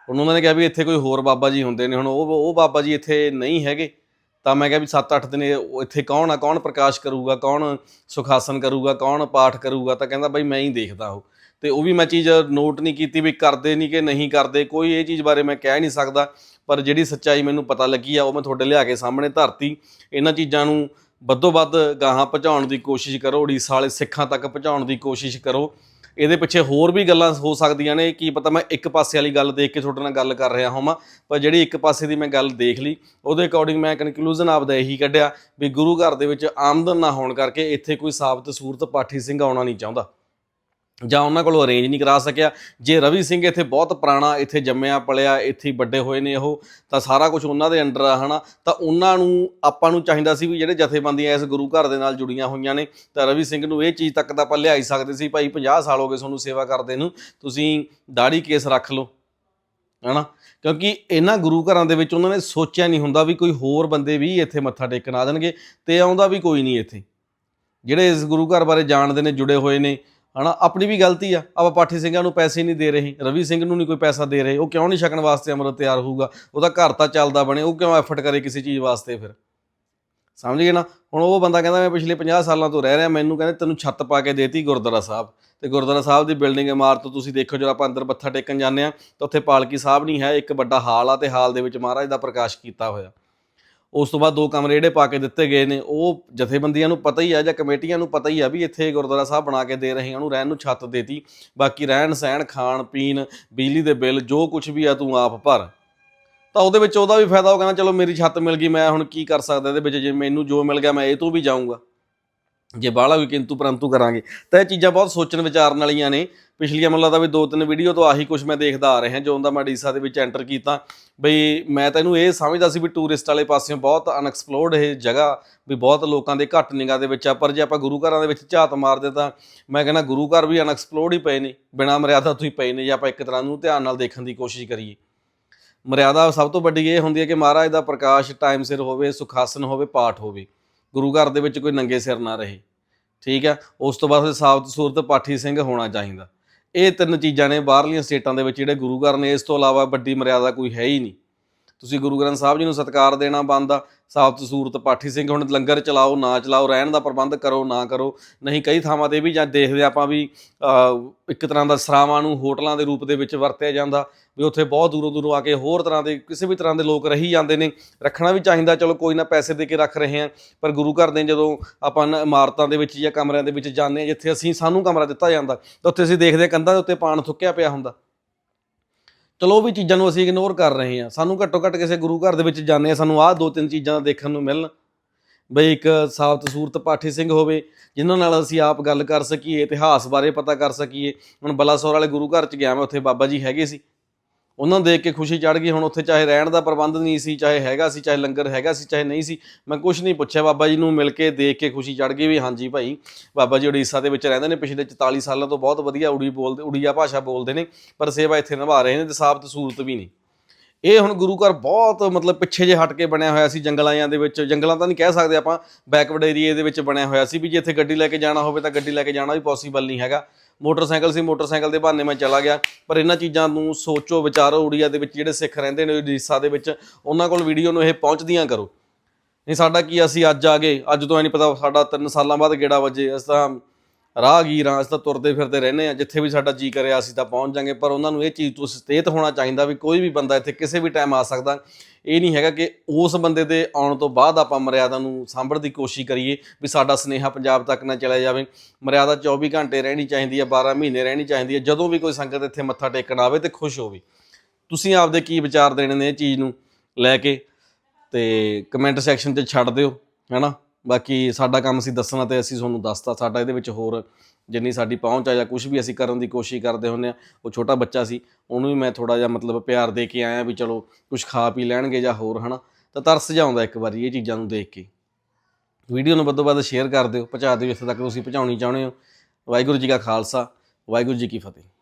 ਹੁਣ ਉਹਨਾਂ ਨੇ ਕਿਹਾ ਵੀ ਇੱਥੇ ਕੋਈ ਹੋਰ ਬਾਬਾ ਜੀ ਹੁੰਦੇ ਨੇ, ਹੁਣ ਉਹ ਉਹ ਬਾਬਾ ਜੀ ਇੱਥੇ ਨਹੀਂ ਹੈਗੇ। ਤਾਂ ਮੈਂ ਕਿਹਾ ਵੀ 7-8 ਦਿਨ ਇੱਥੇ ਕੌਣ ਆ? ਕੌਣ ਪ੍ਰਕਾਸ਼ ਕਰੂਗਾ? ਕੌਣ ਸੁਖਾਸਨ ਕਰੂਗਾ? ਕੌਣ ਪਾਠ ਕਰੂਗਾ? ਤਾਂ ਕਹਿੰਦਾ ਬਈ ਮੈਂ ਹੀ ਦੇਖਦਾ ਉਹ। ਤੇ ਉਹ ਵੀ ਮੈਂ ਚੀਜ਼ ਨੋਟ ਨਹੀਂ ਕੀਤੀ ਵੀ ਕਰਦੇ ਨਹੀਂ ਕਿ ਨਹੀਂ ਕਰਦੇ। ਕੋਈ ਇਹ ਚੀਜ਼ ਬਾਰੇ ਮੈਂ ਕਹਿ ਨਹੀਂ ਸਕਦਾ, ਪਰ ਜਿਹੜੀ ਸੱਚਾਈ ਮੈਨੂੰ ਪਤਾ ਲੱਗੀ ਆ, ਉਹ ਮੈਂ ਤੁਹਾਡੇ ਲਿਆ ਕੇ ਸਾਹਮਣੇ ਧਰਤੀ। ਇਹਨਾਂ ਚੀਜ਼ਾਂ ਨੂੰ ਵੱਧੋ ਵੱਧ ਗਾਹਾਂ ਪਹੁੰਚਾਉਣ ਦੀ ਕੋਸ਼ਿਸ਼ ਕਰੋ, ਉੜੀਸਾ ਵਾਲੇ ਸਿੱਖਾਂ ਤੱਕ ਪਹੁੰਚਾਉਣ ਦੀ ਕੋਸ਼ਿਸ਼ ਕਰੋ। ਇਹਦੇ ਪਿੱਛੇ ਹੋਰ ਵੀ ਗੱਲਾਂ ਹੋ ਸਕਦੀਆਂ ਨੇ ਕੀ ਪਤਾ ਮੈਂ ਇੱਕ ਪਾਸੇ ਵਾਲੀ ਗੱਲ ਦੇਖ ਕੇ ਤੁਹਾਡੇ ਨਾਲ ਗੱਲ ਕਰ ਰਿਹਾ ਹੋਵਾਂ, ਪਰ ਜਿਹੜੀ ਇੱਕ ਪਾਸੇ ਦੀ ਮੈਂ ਗੱਲ ਦੇਖ ਲਈ, ਉਹਦੇ ਅਕੋਰਡਿੰਗ ਮੈਂ ਕਨਕਲੂਜਨ ਆਪਦਾ ਇਹੀ ਕੱਢਿਆ ਵੀ ਗੁਰੂ ਘਰ ਦੇ ਵਿੱਚ ਆਮਦਨ ਨਾ ਹੋਣ ਕਰਕੇ ਇੱਥੇ ਕੋਈ ਸਾਬਤ ਸੂਰਤ ਪਾਠੀ ਸਿੰਘ ਆਉਣਾ ਨਹੀਂ ਚਾਹੁੰਦਾ। ਜਾਂ ਉਹਨਾਂ ਕੋਲੋਂ ਅਰੇਂਜ ਨਹੀਂ ਕਰਾ ਸਕਿਆ। ਜੇ ਰਵੀ ਸਿੰਘ ਇੱਥੇ ਬਹੁਤ ਪੁਰਾਣਾ ਇੱਥੇ ਜੰਮਿਆ, ਪਲਿਆ, ਇੱਥੇ ਵੱਡੇ ਹੋਏ ਨੇ ਉਹ, ਤਾਂ ਸਾਰਾ ਕੁਝ ਉਹਨਾਂ ਦੇ ਅੰਡਰ ਆ, ਹਨਾ? ਤਾਂ ਉਹਨਾਂ ਨੂੰ, ਆਪਾਂ ਨੂੰ ਚਾਹੀਦਾ ਸੀ ਵੀ ਜਿਹੜੇ ਜਥੇਬੰਦੀਆਂ ਇਸ ਗੁਰੂ ਘਰ ਦੇ ਨਾਲ ਜੁੜੀਆਂ ਹੋਈਆਂ ਨੇ, ਤਾਂ ਰਵੀ ਸਿੰਘ ਨੂੰ ਇਹ ਚੀਜ਼ ਤੱਕ ਤਾਂ ਆਪਾਂ ਲਿਆਈ ਸਕਦੇ ਸੀ, ਭਾਈ 50 ਸਾਲ ਹੋ ਗਏ ਤੁਹਾਨੂੰ ਸੇਵਾ ਕਰਦੇ ਨੂੰ, ਤੁਸੀਂ ਦਾੜੀ ਕੇਸ ਰੱਖ ਲਓ, ਹਨਾ? ਕਿਉਂਕਿ ਇਹਨਾਂ ਗੁਰੂ ਘਰਾਂ ਦੇ ਵਿੱਚ ਉਹਨਾਂ ਨੇ ਸੋਚਿਆ ਨਹੀਂ ਹੁੰਦਾ ਵੀ ਕੋਈ ਹੋਰ ਬੰਦੇ ਵੀ ਇੱਥੇ ਮੱਥਾ ਟੇਕਣ ਆ ਜਾਣਗੇ, ਤੇ ਆਉਂਦਾ ਵੀ ਕੋਈ ਨਹੀਂ ਇੱਥੇ। ਜਿਹੜੇ ਇਸ ਗੁਰੂ ਘਰ ਬਾਰੇ ਜਾਣਦੇ ਨੇ, ਜੁੜੇ ਹੋਏ ਨੇ ਹਨਾ, ਆਪਣੀ ਵੀ ਗਲਤੀ ਆ। ਆਪਾਂ ਪਾਠੀ ਸਿੰਘਾਂ ਨੂੰ ਪੈਸੇ ਨਹੀਂ ਦੇ ਰਹੇ। ਰਵੀ ਸਿੰਘ ਨੂੰ ਨਹੀਂ ਕੋਈ ਪੈਸਾ ਦੇ ਰਹੇ। ਉਹ ਕਿਉਂ ਨਹੀਂ ਛਕਣ ਵਾਸਤੇ ਅੰਮ੍ਰਿਤ ਤਿਆਰ ਹੋਊਗਾ? ਉਹਦਾ ਘਰ ਤਾਂ ਚੱਲਦਾ ਬਣੇ। ਉਹ ਕਿਉਂ ਐਫਰਟ ਕਰੇ ਕਿਸੇ ਚੀਜ਼ ਵਾਸਤੇ ਫਿਰ? ਸਮਝ ਗਏ ਨਾ? ਹੁਣ ਉਹ ਬੰਦਾ ਕਹਿੰਦਾ, ਮੈਂ ਪਿਛਲੇ 50 ਸਾਲਾਂ ਤੋਂ ਰਹਿ ਰਿਹਾ। ਮੈਨੂੰ ਕਹਿੰਦੇ, ਤੈਨੂੰ ਛੱਤ ਪਾ ਕੇ ਦੇਤੀ ਗੁਰਦੁਆਰਾ ਸਾਹਿਬ। ਤੇ ਗੁਰਦੁਆਰਾ ਸਾਹਿਬ ਦੀ ਬਿਲਡਿੰਗ ਇਮਾਰਤ ਤੁਸੀਂ ਦੇਖੋ, ਜਦੋਂ ਆਪਾਂ ਅੰਦਰ ਮੱਥਾ ਟੇਕਣ ਜਾਂਦੇ ਆ ਤਾਂ ਉੱਥੇ ਪਾਲਕੀ ਸਾਹਿਬ ਨਹੀਂ ਹੈ। ਇੱਕ ਵੱਡਾ ਹਾਲ ਆ ਤੇ ਹਾਲ ਦੇ ਵਿੱਚ ਮਹਾਰਾਜ ਦਾ ਪ੍ਰਕਾਸ਼ ਕੀਤਾ ਹੋਇਆ। ਉਸ ਤੋਂ ਬਾਅਦ ਦੋ ਕਮਰੇ ਜਿਹੜੇ ਪਾ ਕੇ ਦਿੱਤੇ ਗਏ ਨੇ, ਉਹ ਜਥੇਬੰਦੀਆਂ ਨੂੰ ਪਤਾ ਹੀ ਆ ਜਾਂ ਕਮੇਟੀਆਂ ਨੂੰ ਪਤਾ ਹੀ ਆ ਵੀ ਇੱਥੇ ਗੁਰਦੁਆਰਾ ਸਾਹਿਬ ਬਣਾ ਕੇ ਦੇ ਰਹੇ ਆ, ਉਹਨੂੰ ਰਹਿਣ ਨੂੰ ਛੱਤ ਦੇਤੀ। ਬਾਕੀ ਰਹਿਣ ਸਹਿਣ, ਖਾਣ, ਪੀਣ, ਬਿਜਲੀ ਦੇ ਬਿੱਲ, ਜੋ ਕੁਝ ਵੀ ਆ ਤੂੰ ਆਪ ਭਰ। ਤਾਂ ਉਹਦੇ ਵਿੱਚ ਉਹਦਾ ਵੀ ਫਾਇਦਾ, ਉਹ ਕਹਿੰਦਾ, ਚਲੋ ਮੇਰੀ ਛੱਤ ਮਿਲ ਗਈ, ਮੈਂ ਹੁਣ ਕੀ ਕਰ ਸਕਦਾ ਇਹਦੇ ਵਿੱਚ? ਜੇ ਮੈਨੂੰ ਜੋ ਮਿਲ ਗਿਆ, ਮੈਂ ਇਹ ਤੋਂ ਵੀ ਜਾਊਂਗਾ। ਜੇ ਬਾਹਲਾ ਵੀ ਕਿੰਤੂ ਪਰੰਤੂ ਕਰਾਂਗੇ, ਤਾਂ ਇਹ ਚੀਜ਼ਾਂ ਬਹੁਤ ਸੋਚਣ ਵਿਚਾਰਨ ਵਾਲੀਆਂ ਨੇ। ਪਿਛਲੀਆਂ ਮੈਨੂੰ ਲੱਗਦਾ ਵੀ ਦੋ ਤਿੰਨ ਵੀਡੀਓ ਤੋਂ ਆਹੀ ਕੁਝ ਮੈਂ ਦੇਖਦਾ ਆ ਰਿਹਾ ਜਦੋਂ ਦਾ ਮੈਂ ਡੀਸਾ ਦੇ ਵਿੱਚ ਐਂਟਰ ਕੀਤਾ। ਬਈ ਮੈਂ ਤਾਂ ਇਹਨੂੰ ਇਹ ਸਮਝਦਾ ਸੀ ਵੀ ਟੂਰਿਸਟ ਵਾਲੇ ਪਾਸਿਓਂ ਬਹੁਤ ਅਨਐਕਸਪਲੋਰਡ ਇਹ ਜਗ੍ਹਾ, ਵੀ ਬਹੁਤ ਲੋਕਾਂ ਦੇ ਘੱਟ ਨਿਗਾਹ ਦੇ ਵਿੱਚ ਆ, ਪਰ ਜੇ ਆਪਾਂ ਗੁਰੂ ਘਰਾਂ ਦੇ ਵਿੱਚ ਝਾਤ ਮਾਰਦੇ ਤਾਂ ਮੈਂ ਕਹਿੰਦਾ ਗੁਰੂ ਘਰ ਵੀ ਅਨਐਕਸਪਲੋਰਡ ਹੀ ਪਏ ਨੇ, ਬਿਨਾਂ ਮਰਿਆਦਾ ਤੋਂ ਹੀ ਪਏ ਨੇ, ਜੇ ਆਪਾਂ ਇੱਕ ਤਰ੍ਹਾਂ ਨੂੰ ਧਿਆਨ ਨਾਲ ਦੇਖਣ ਦੀ ਕੋਸ਼ਿਸ਼ ਕਰੀਏ। ਮਰਿਆਦਾ ਸਭ ਤੋਂ ਵੱਡੀ ਇਹ ਹੁੰਦੀ ਹੈ ਕਿ ਮਹਾਰਾਜ ਦਾ ਪ੍ਰਕਾਸ਼ ਟਾਈਮ ਸਿਰ ਹੋਵੇ, ਸੁਖਾਸਨ ਹੋਵੇ, ਪਾਠ ਹੋਵੇ। ਗੁਰੂ ਘਰ ਦੇ ਵਿੱਚ ਕੋਈ ਨੰਗੇ ਸਿਰ ਨਾ ਰਹੇ। ਠੀਕ ਹੈ? ਉਸ ਤੋਂ ਬਾਅਦ ਸਾਬਤ ਸੂਰਤ ਪਾਠੀ ਸਿੰਘ ਹੋਣਾ ਚਾਹੀਦਾ। ਇਹ ਤਿੰਨ ਚੀਜ਼ਾਂ ਨੇ ਬਾਹਰਲੀਆਂ ਸਟੇਟਾਂ ਦੇ ਵਿੱਚ ਜਿਹੜੇ ਗੁਰੂ ਘਰ ਨੇ, ਇਸ ਤੋਂ ਇਲਾਵਾ ਵੱਡੀ ਮਰਿਆਦਾ ਕੋਈ ਹੈ ਹੀ ਨਹੀਂ। ਤੁਸੀਂ ਗੁਰੂ ਗ੍ਰੰਥ ਸਾਹਿਬ ਜੀ ਨੂੰ ਸਤਿਕਾਰ ਦੇਣਾ ਬੰਦਾ ਸਾਬਤ ਸੂਰਤ ਪਾਠੀ ਸਿੰਘ ਹੁਣ ਲੰਗਰ ਚਲਾਓ, ਨਾ ਚਲਾਓ, ਰਹਿਣ ਦਾ ਪ੍ਰਬੰਧ ਕਰੋ, ਨਾ ਕਰੋ। ਨਹੀਂ, ਕਈ ਥਾਵਾਂ ਤੇ ਵੀ ਜਾਂ ਦੇਖਦੇ ਆਪਾਂ ਵੀ ਇੱਕ ਤਰ੍ਹਾਂ ਦਾ ਸਰਾਵਾਂ ਨੂੰ ਹੋਟਲਾਂ ਦੇ ਰੂਪ ਦੇ ਵਿੱਚ ਵਰਤਿਆ ਜਾਂਦਾ, ਵੀ ਉੱਥੇ ਬਹੁਤ ਦੂਰੋਂ ਦੂਰੋਂ ਆ ਕੇ ਹੋਰ ਤਰ੍ਹਾਂ ਦੇ, ਕਿਸੇ ਵੀ ਤਰ੍ਹਾਂ ਦੇ ਲੋਕ ਰਹੀ ਜਾਂਦੇ ਨੇ, ਰੱਖਣਾ ਵੀ ਚਾਹੀਦਾ, ਚਲੋ ਕੋਈ ਨਾ ਪੈਸੇ ਦੇ ਕੇ ਰੱਖ ਰਹੇ ਆ ਪਰ ਗੁਰੂ ਘਰ ਦੇ ਜਦੋਂ ਆਪਾਂ ਇਮਾਰਤਾਂ ਦੇ ਵਿੱਚ ਜਾਂ ਕਮਰਿਆਂ ਦੇ ਵਿੱਚ ਜਾਂਦੇ ਆ ਜਿੱਥੇ ਅਸੀਂ ਸਾਨੂੰ ਕਮਰਾ ਦਿੱਤਾ ਜਾਂਦਾ, ਤਾਂ ਉੱਥੇ ਅਸੀਂ ਦੇਖਦੇ ਹਾਂ ਕੰਧਾਂ ਦੇ ਉੱਤੇ ਪਾਣ ਥੁੱਕਿਆ ਪਿਆ ਹੁੰਦਾ। ਚਲੋ ਉਹ ਵੀ ਚੀਜ਼ਾਂ ਨੂੰ ਅਸੀਂ ਇਗਨੋਰ ਕਰ ਰਹੇ ਹਾਂ। ਸਾਨੂੰ ਘੱਟੋ ਘੱਟ ਕਿਸੇ ਗੁਰੂ ਘਰ ਦੇ ਵਿੱਚ ਜਾਂਦੇ ਆ, ਸਾਨੂੰ ਆਹ ਦੋ ਤਿੰਨ ਚੀਜ਼ਾਂ ਦੇਖਣ ਨੂੰ ਮਿਲਣ। ਬਈ ਇੱਕ ਸਾਬਤ ਸੂਰਤ ਪਾਠੀ ਸਿੰਘ ਹੋਵੇ, ਜਿਨ੍ਹਾਂ ਨਾਲ ਅਸੀਂ ਆਪ ਗੱਲ ਕਰ ਸਕੀਏ, ਇਤਿਹਾਸ ਬਾਰੇ ਪਤਾ ਕਰ ਸਕੀਏ। ਹੁਣ ਬਲਾਸੌਰ ਵਾਲੇ ਗੁਰੂ ਘਰ ਚ ਗਿਆ ਮੈਂ, ਉੱਥੇ ਬਾਬਾ ਜੀ ਹੈਗੇ ਸੀ। ਉਹਨਾਂ ਨੂੰ ਦੇਖ ਕੇ ਖੁਸ਼ੀ ਚੜ ਗਈ, ਹੁਣ ਉੱਥੇ ਚਾਹੇ ਰਹਿਣ ਦਾ ਪ੍ਰਬੰਧ ਨਹੀਂ ਸੀ, ਚਾਹੇ ਹੈਗਾ ਸੀ, ਚਾਹੇ ਲੰਗਰ ਹੈਗਾ ਸੀ, ਚਾਹੇ ਨਹੀਂ ਸੀ, ਮੈਂ ਕੁਝ ਨਹੀਂ ਪੁੱਛਿਆ। ਬਾਬਾ ਜੀ ਨੂੰ ਮਿਲ ਕੇ ਦੇਖ ਕੇ ਖੁਸ਼ੀ ਚੜ ਗਈ ਵੀ ਹਾਂਜੀ ਭਾਈ, ਬਾਬਾ ਜੀ ਉੜੀਸਾ ਦੇ ਵਿੱਚ ਰਹਿੰਦੇ ਨੇ, ਪਿਛਲੇ 44 ਸਾਲਾਂ ਤੋਂ ਬਹੁਤ ਵਧੀਆ ਉੜੀ ਬੋਲਦੇ, ਉੜੀਆ ਭਾਸ਼ਾ ਬੋਲਦੇ ਨੇ, ਪਰ ਸੇਵਾ ਇੱਥੇ ਨਿਭਾ ਰਹੇ ਨੇ ਤੇ ਸਾਬਤ ਸੂਰਤ ਵੀ ਨਹੀਂ। ਇਹ ਹੁਣ ਗੁਰੂ ਘਰ ਬਹੁਤ ਮਤਲਬ ਪਿੱਛੇ ਜੇ ਹਟ ਕੇ ਬਣਿਆ ਹੋਇਆ ਸੀ ਜੰਗਲਾਂ ਦੇ ਵਿੱਚ, ਜੰਗਲਾਂ ਤਾਂ ਨਹੀਂ ਕਹਿ ਸਕਦੇ ਆਪਾਂ, ਬੈਕਵਰਡ ਏਰੀਏ ਦੇ ਵਿੱਚ ਬਣਿਆ ਹੋਇਆ ਸੀ ਵੀ ਜੇ ਇੱਥੇ ਗੱਡੀ ਲੈ ਕੇ ਜਾਣਾ ਹੋਵੇ ਤਾਂ ਗੱਡੀ ਲੈ ਕੇ ਜਾਣਾ ਵੀ ਪੋਸੀਬਲ ਨਹੀਂ ਹੈਗਾ। ਮੋਟਰਸਾਈਕਲ ਸੀ, ਮੋਟਰਸਾਈਕਲ ਦੇ ਬਹਾਨੇ ਮੈਂ ਚਲਾ ਗਿਆ। ਪਰ ਇਹਨਾਂ ਚੀਜ਼ਾਂ ਨੂੰ ਸੋਚੋ, ਵਿਚਾਰੋ ਉੜੀਆ ਦੇ ਵਿੱਚ ਜਿਹੜੇ ਸਿੱਖ ਰਹਿੰਦੇ ਨੇ ਉੜੀਸਾ ਦੇ ਵਿੱਚ, ਉਹਨਾਂ ਕੋਲ ਵੀਡੀਓ ਨੂੰ ਇਹ ਪਹੁੰਚਦੀਆਂ ਕਰੋ। ਨਹੀਂ, ਸਾਡਾ ਕੀ ਅਸੀਂ ਅੱਜ ਆ ਗਏ। ਅੱਜ ਤੋਂ ਐ ਨਹੀਂ ਪਤਾ, ਸਾਡਾ 3 ਸਾਲਾਂ ਬਾਅਦ ਗੇੜਾ ਵੱਜੇ ਅਸੀਂ ਤਾਂ ਰਾਹਗੀਰਾਂ ਅਸੀਂ ਤਾਂ ਤੁਰਦੇ ਫਿਰਦੇ ਰਹਿੰਦੇ ਆ, ਜਿੱਥੇ ਵੀ ਸਾਡਾ ਜੀ ਕਰਿਆ ਅਸੀਂ ਤਾਂ ਪਹੁੰਚ ਜਾਾਂਗੇ, ਪਰ ਉਹਨਾਂ ਨੂੰ ਇਹ ਚੀਜ਼ ਤੋਂ ਸਚੇਤ ਹੋਣਾ ਚਾਹੀਦਾ ਵੀ ਕੋਈ ਵੀ ਬੰਦਾ ਇੱਥੇ ਕਿਸੇ ਵੀ ਟਾਈਮ ਆ ਸਕਦਾ। ਇਹ ਨਹੀਂ ਹੈਗਾ ਕਿ ਉਸ ਬੰਦੇ ਦੇ ਆਉਣ ਤੋਂ ਬਾਅਦ ਆਪਾਂ ਮਰਿਆਦਾ ਨੂੰ ਸਾਂਭਣ ਦੀ ਕੋਸ਼ਿਸ਼ ਕਰੀਏ ਵੀ ਸਾਡਾ ਸਨੇਹਾ ਪੰਜਾਬ ਤੱਕ ਨਾ ਚਲਾ ਜਾਵੇ। ਮਰਿਆਦਾ 24 ਘੰਟੇ ਰਹਿਣੀ ਚਾਹੀਦੀ ਹੈ 12 ਮਹੀਨੇ ਰਹਿਣੀ ਚਾਹੀਦੀ ਹੈ ਜਦੋਂ ਵੀ ਕੋਈ ਸੰਗਤ ਇੱਥੇ ਮੱਥਾ ਟੇਕਣ ਆਵੇ ਤੇ ਖੁਸ਼ ਹੋਵੇ। ਤੁਸੀਂ ਆਪਦੇ ਕੀ ਵਿਚਾਰ ਦੇਣੇ ਨੇ ਇਹ ਚੀਜ਼ ਨੂੰ ਲੈ ਕੇ? ਤੇ ਕਮੈਂਟ ਸੈਕਸ਼ਨ 'ਚ ਛੱਡ ਦਿਓ, ਹੈਨਾ? ਬਾਕੀ ਸਾਡਾ ਕੰਮ ਸੀ ਦੱਸਣਾ ਤੇ ਅਸੀਂ ਤੁਹਾਨੂੰ ਦੱਸਤਾ, ਸਾਡਾ ਇਹਦੇ ਵਿੱਚ ਹੋਰ ਜਿੰਨੀ ਸਾਡੀ ਪਹੁੰਚ ਆ ਜਾਂ ਕੁਝ ਵੀ ਅਸੀਂ ਕਰਨ ਦੀ ਕੋਸ਼ਿਸ਼ ਕਰਦੇ ਹੁੰਦੇ ਆ, ਉਹ ਛੋਟਾ ਬੱਚਾ ਸੀ, ਉਹਨੂੰ ਵੀ ਮੈਂ ਥੋੜਾ ਜਿਹਾ ਮਤਲਬ ਪਿਆਰ ਦੇ ਕੇ ਆਇਆ ਵੀ ਚਲੋ ਕੁਝ ਖਾ ਪੀ ਲੈਣਗੇ ਜਾਂ ਹੋਰ, ਹਨਾ? ਤਾਂ ਤਰਸ ਜਾਉਂਦਾ ਇੱਕ ਵਾਰੀ ਇਹ ਚੀਜ਼ਾਂ ਨੂੰ ਦੇਖ ਕੇ। ਵੀਡੀਓ ਨੂੰ ਵੱਧੋ ਵੱਧ ਸ਼ੇਅਰ ਕਰ ਦਿਓ, ਪਹੁੰਚਾ ਦਿਓ ਜਿੱਥੇ ਤੱਕ ਤੁਸੀਂ ਪਹੁੰਚਾਉਣੀ ਚਾਹੁੰਦੇ ਹੋ। ਵਾਹਿਗੁਰੂ ਜੀ ਕਾ ਖਾਲਸਾ, ਵਾਹਿਗੁਰੂ ਜੀ ਕੀ ਫਤਿਹ।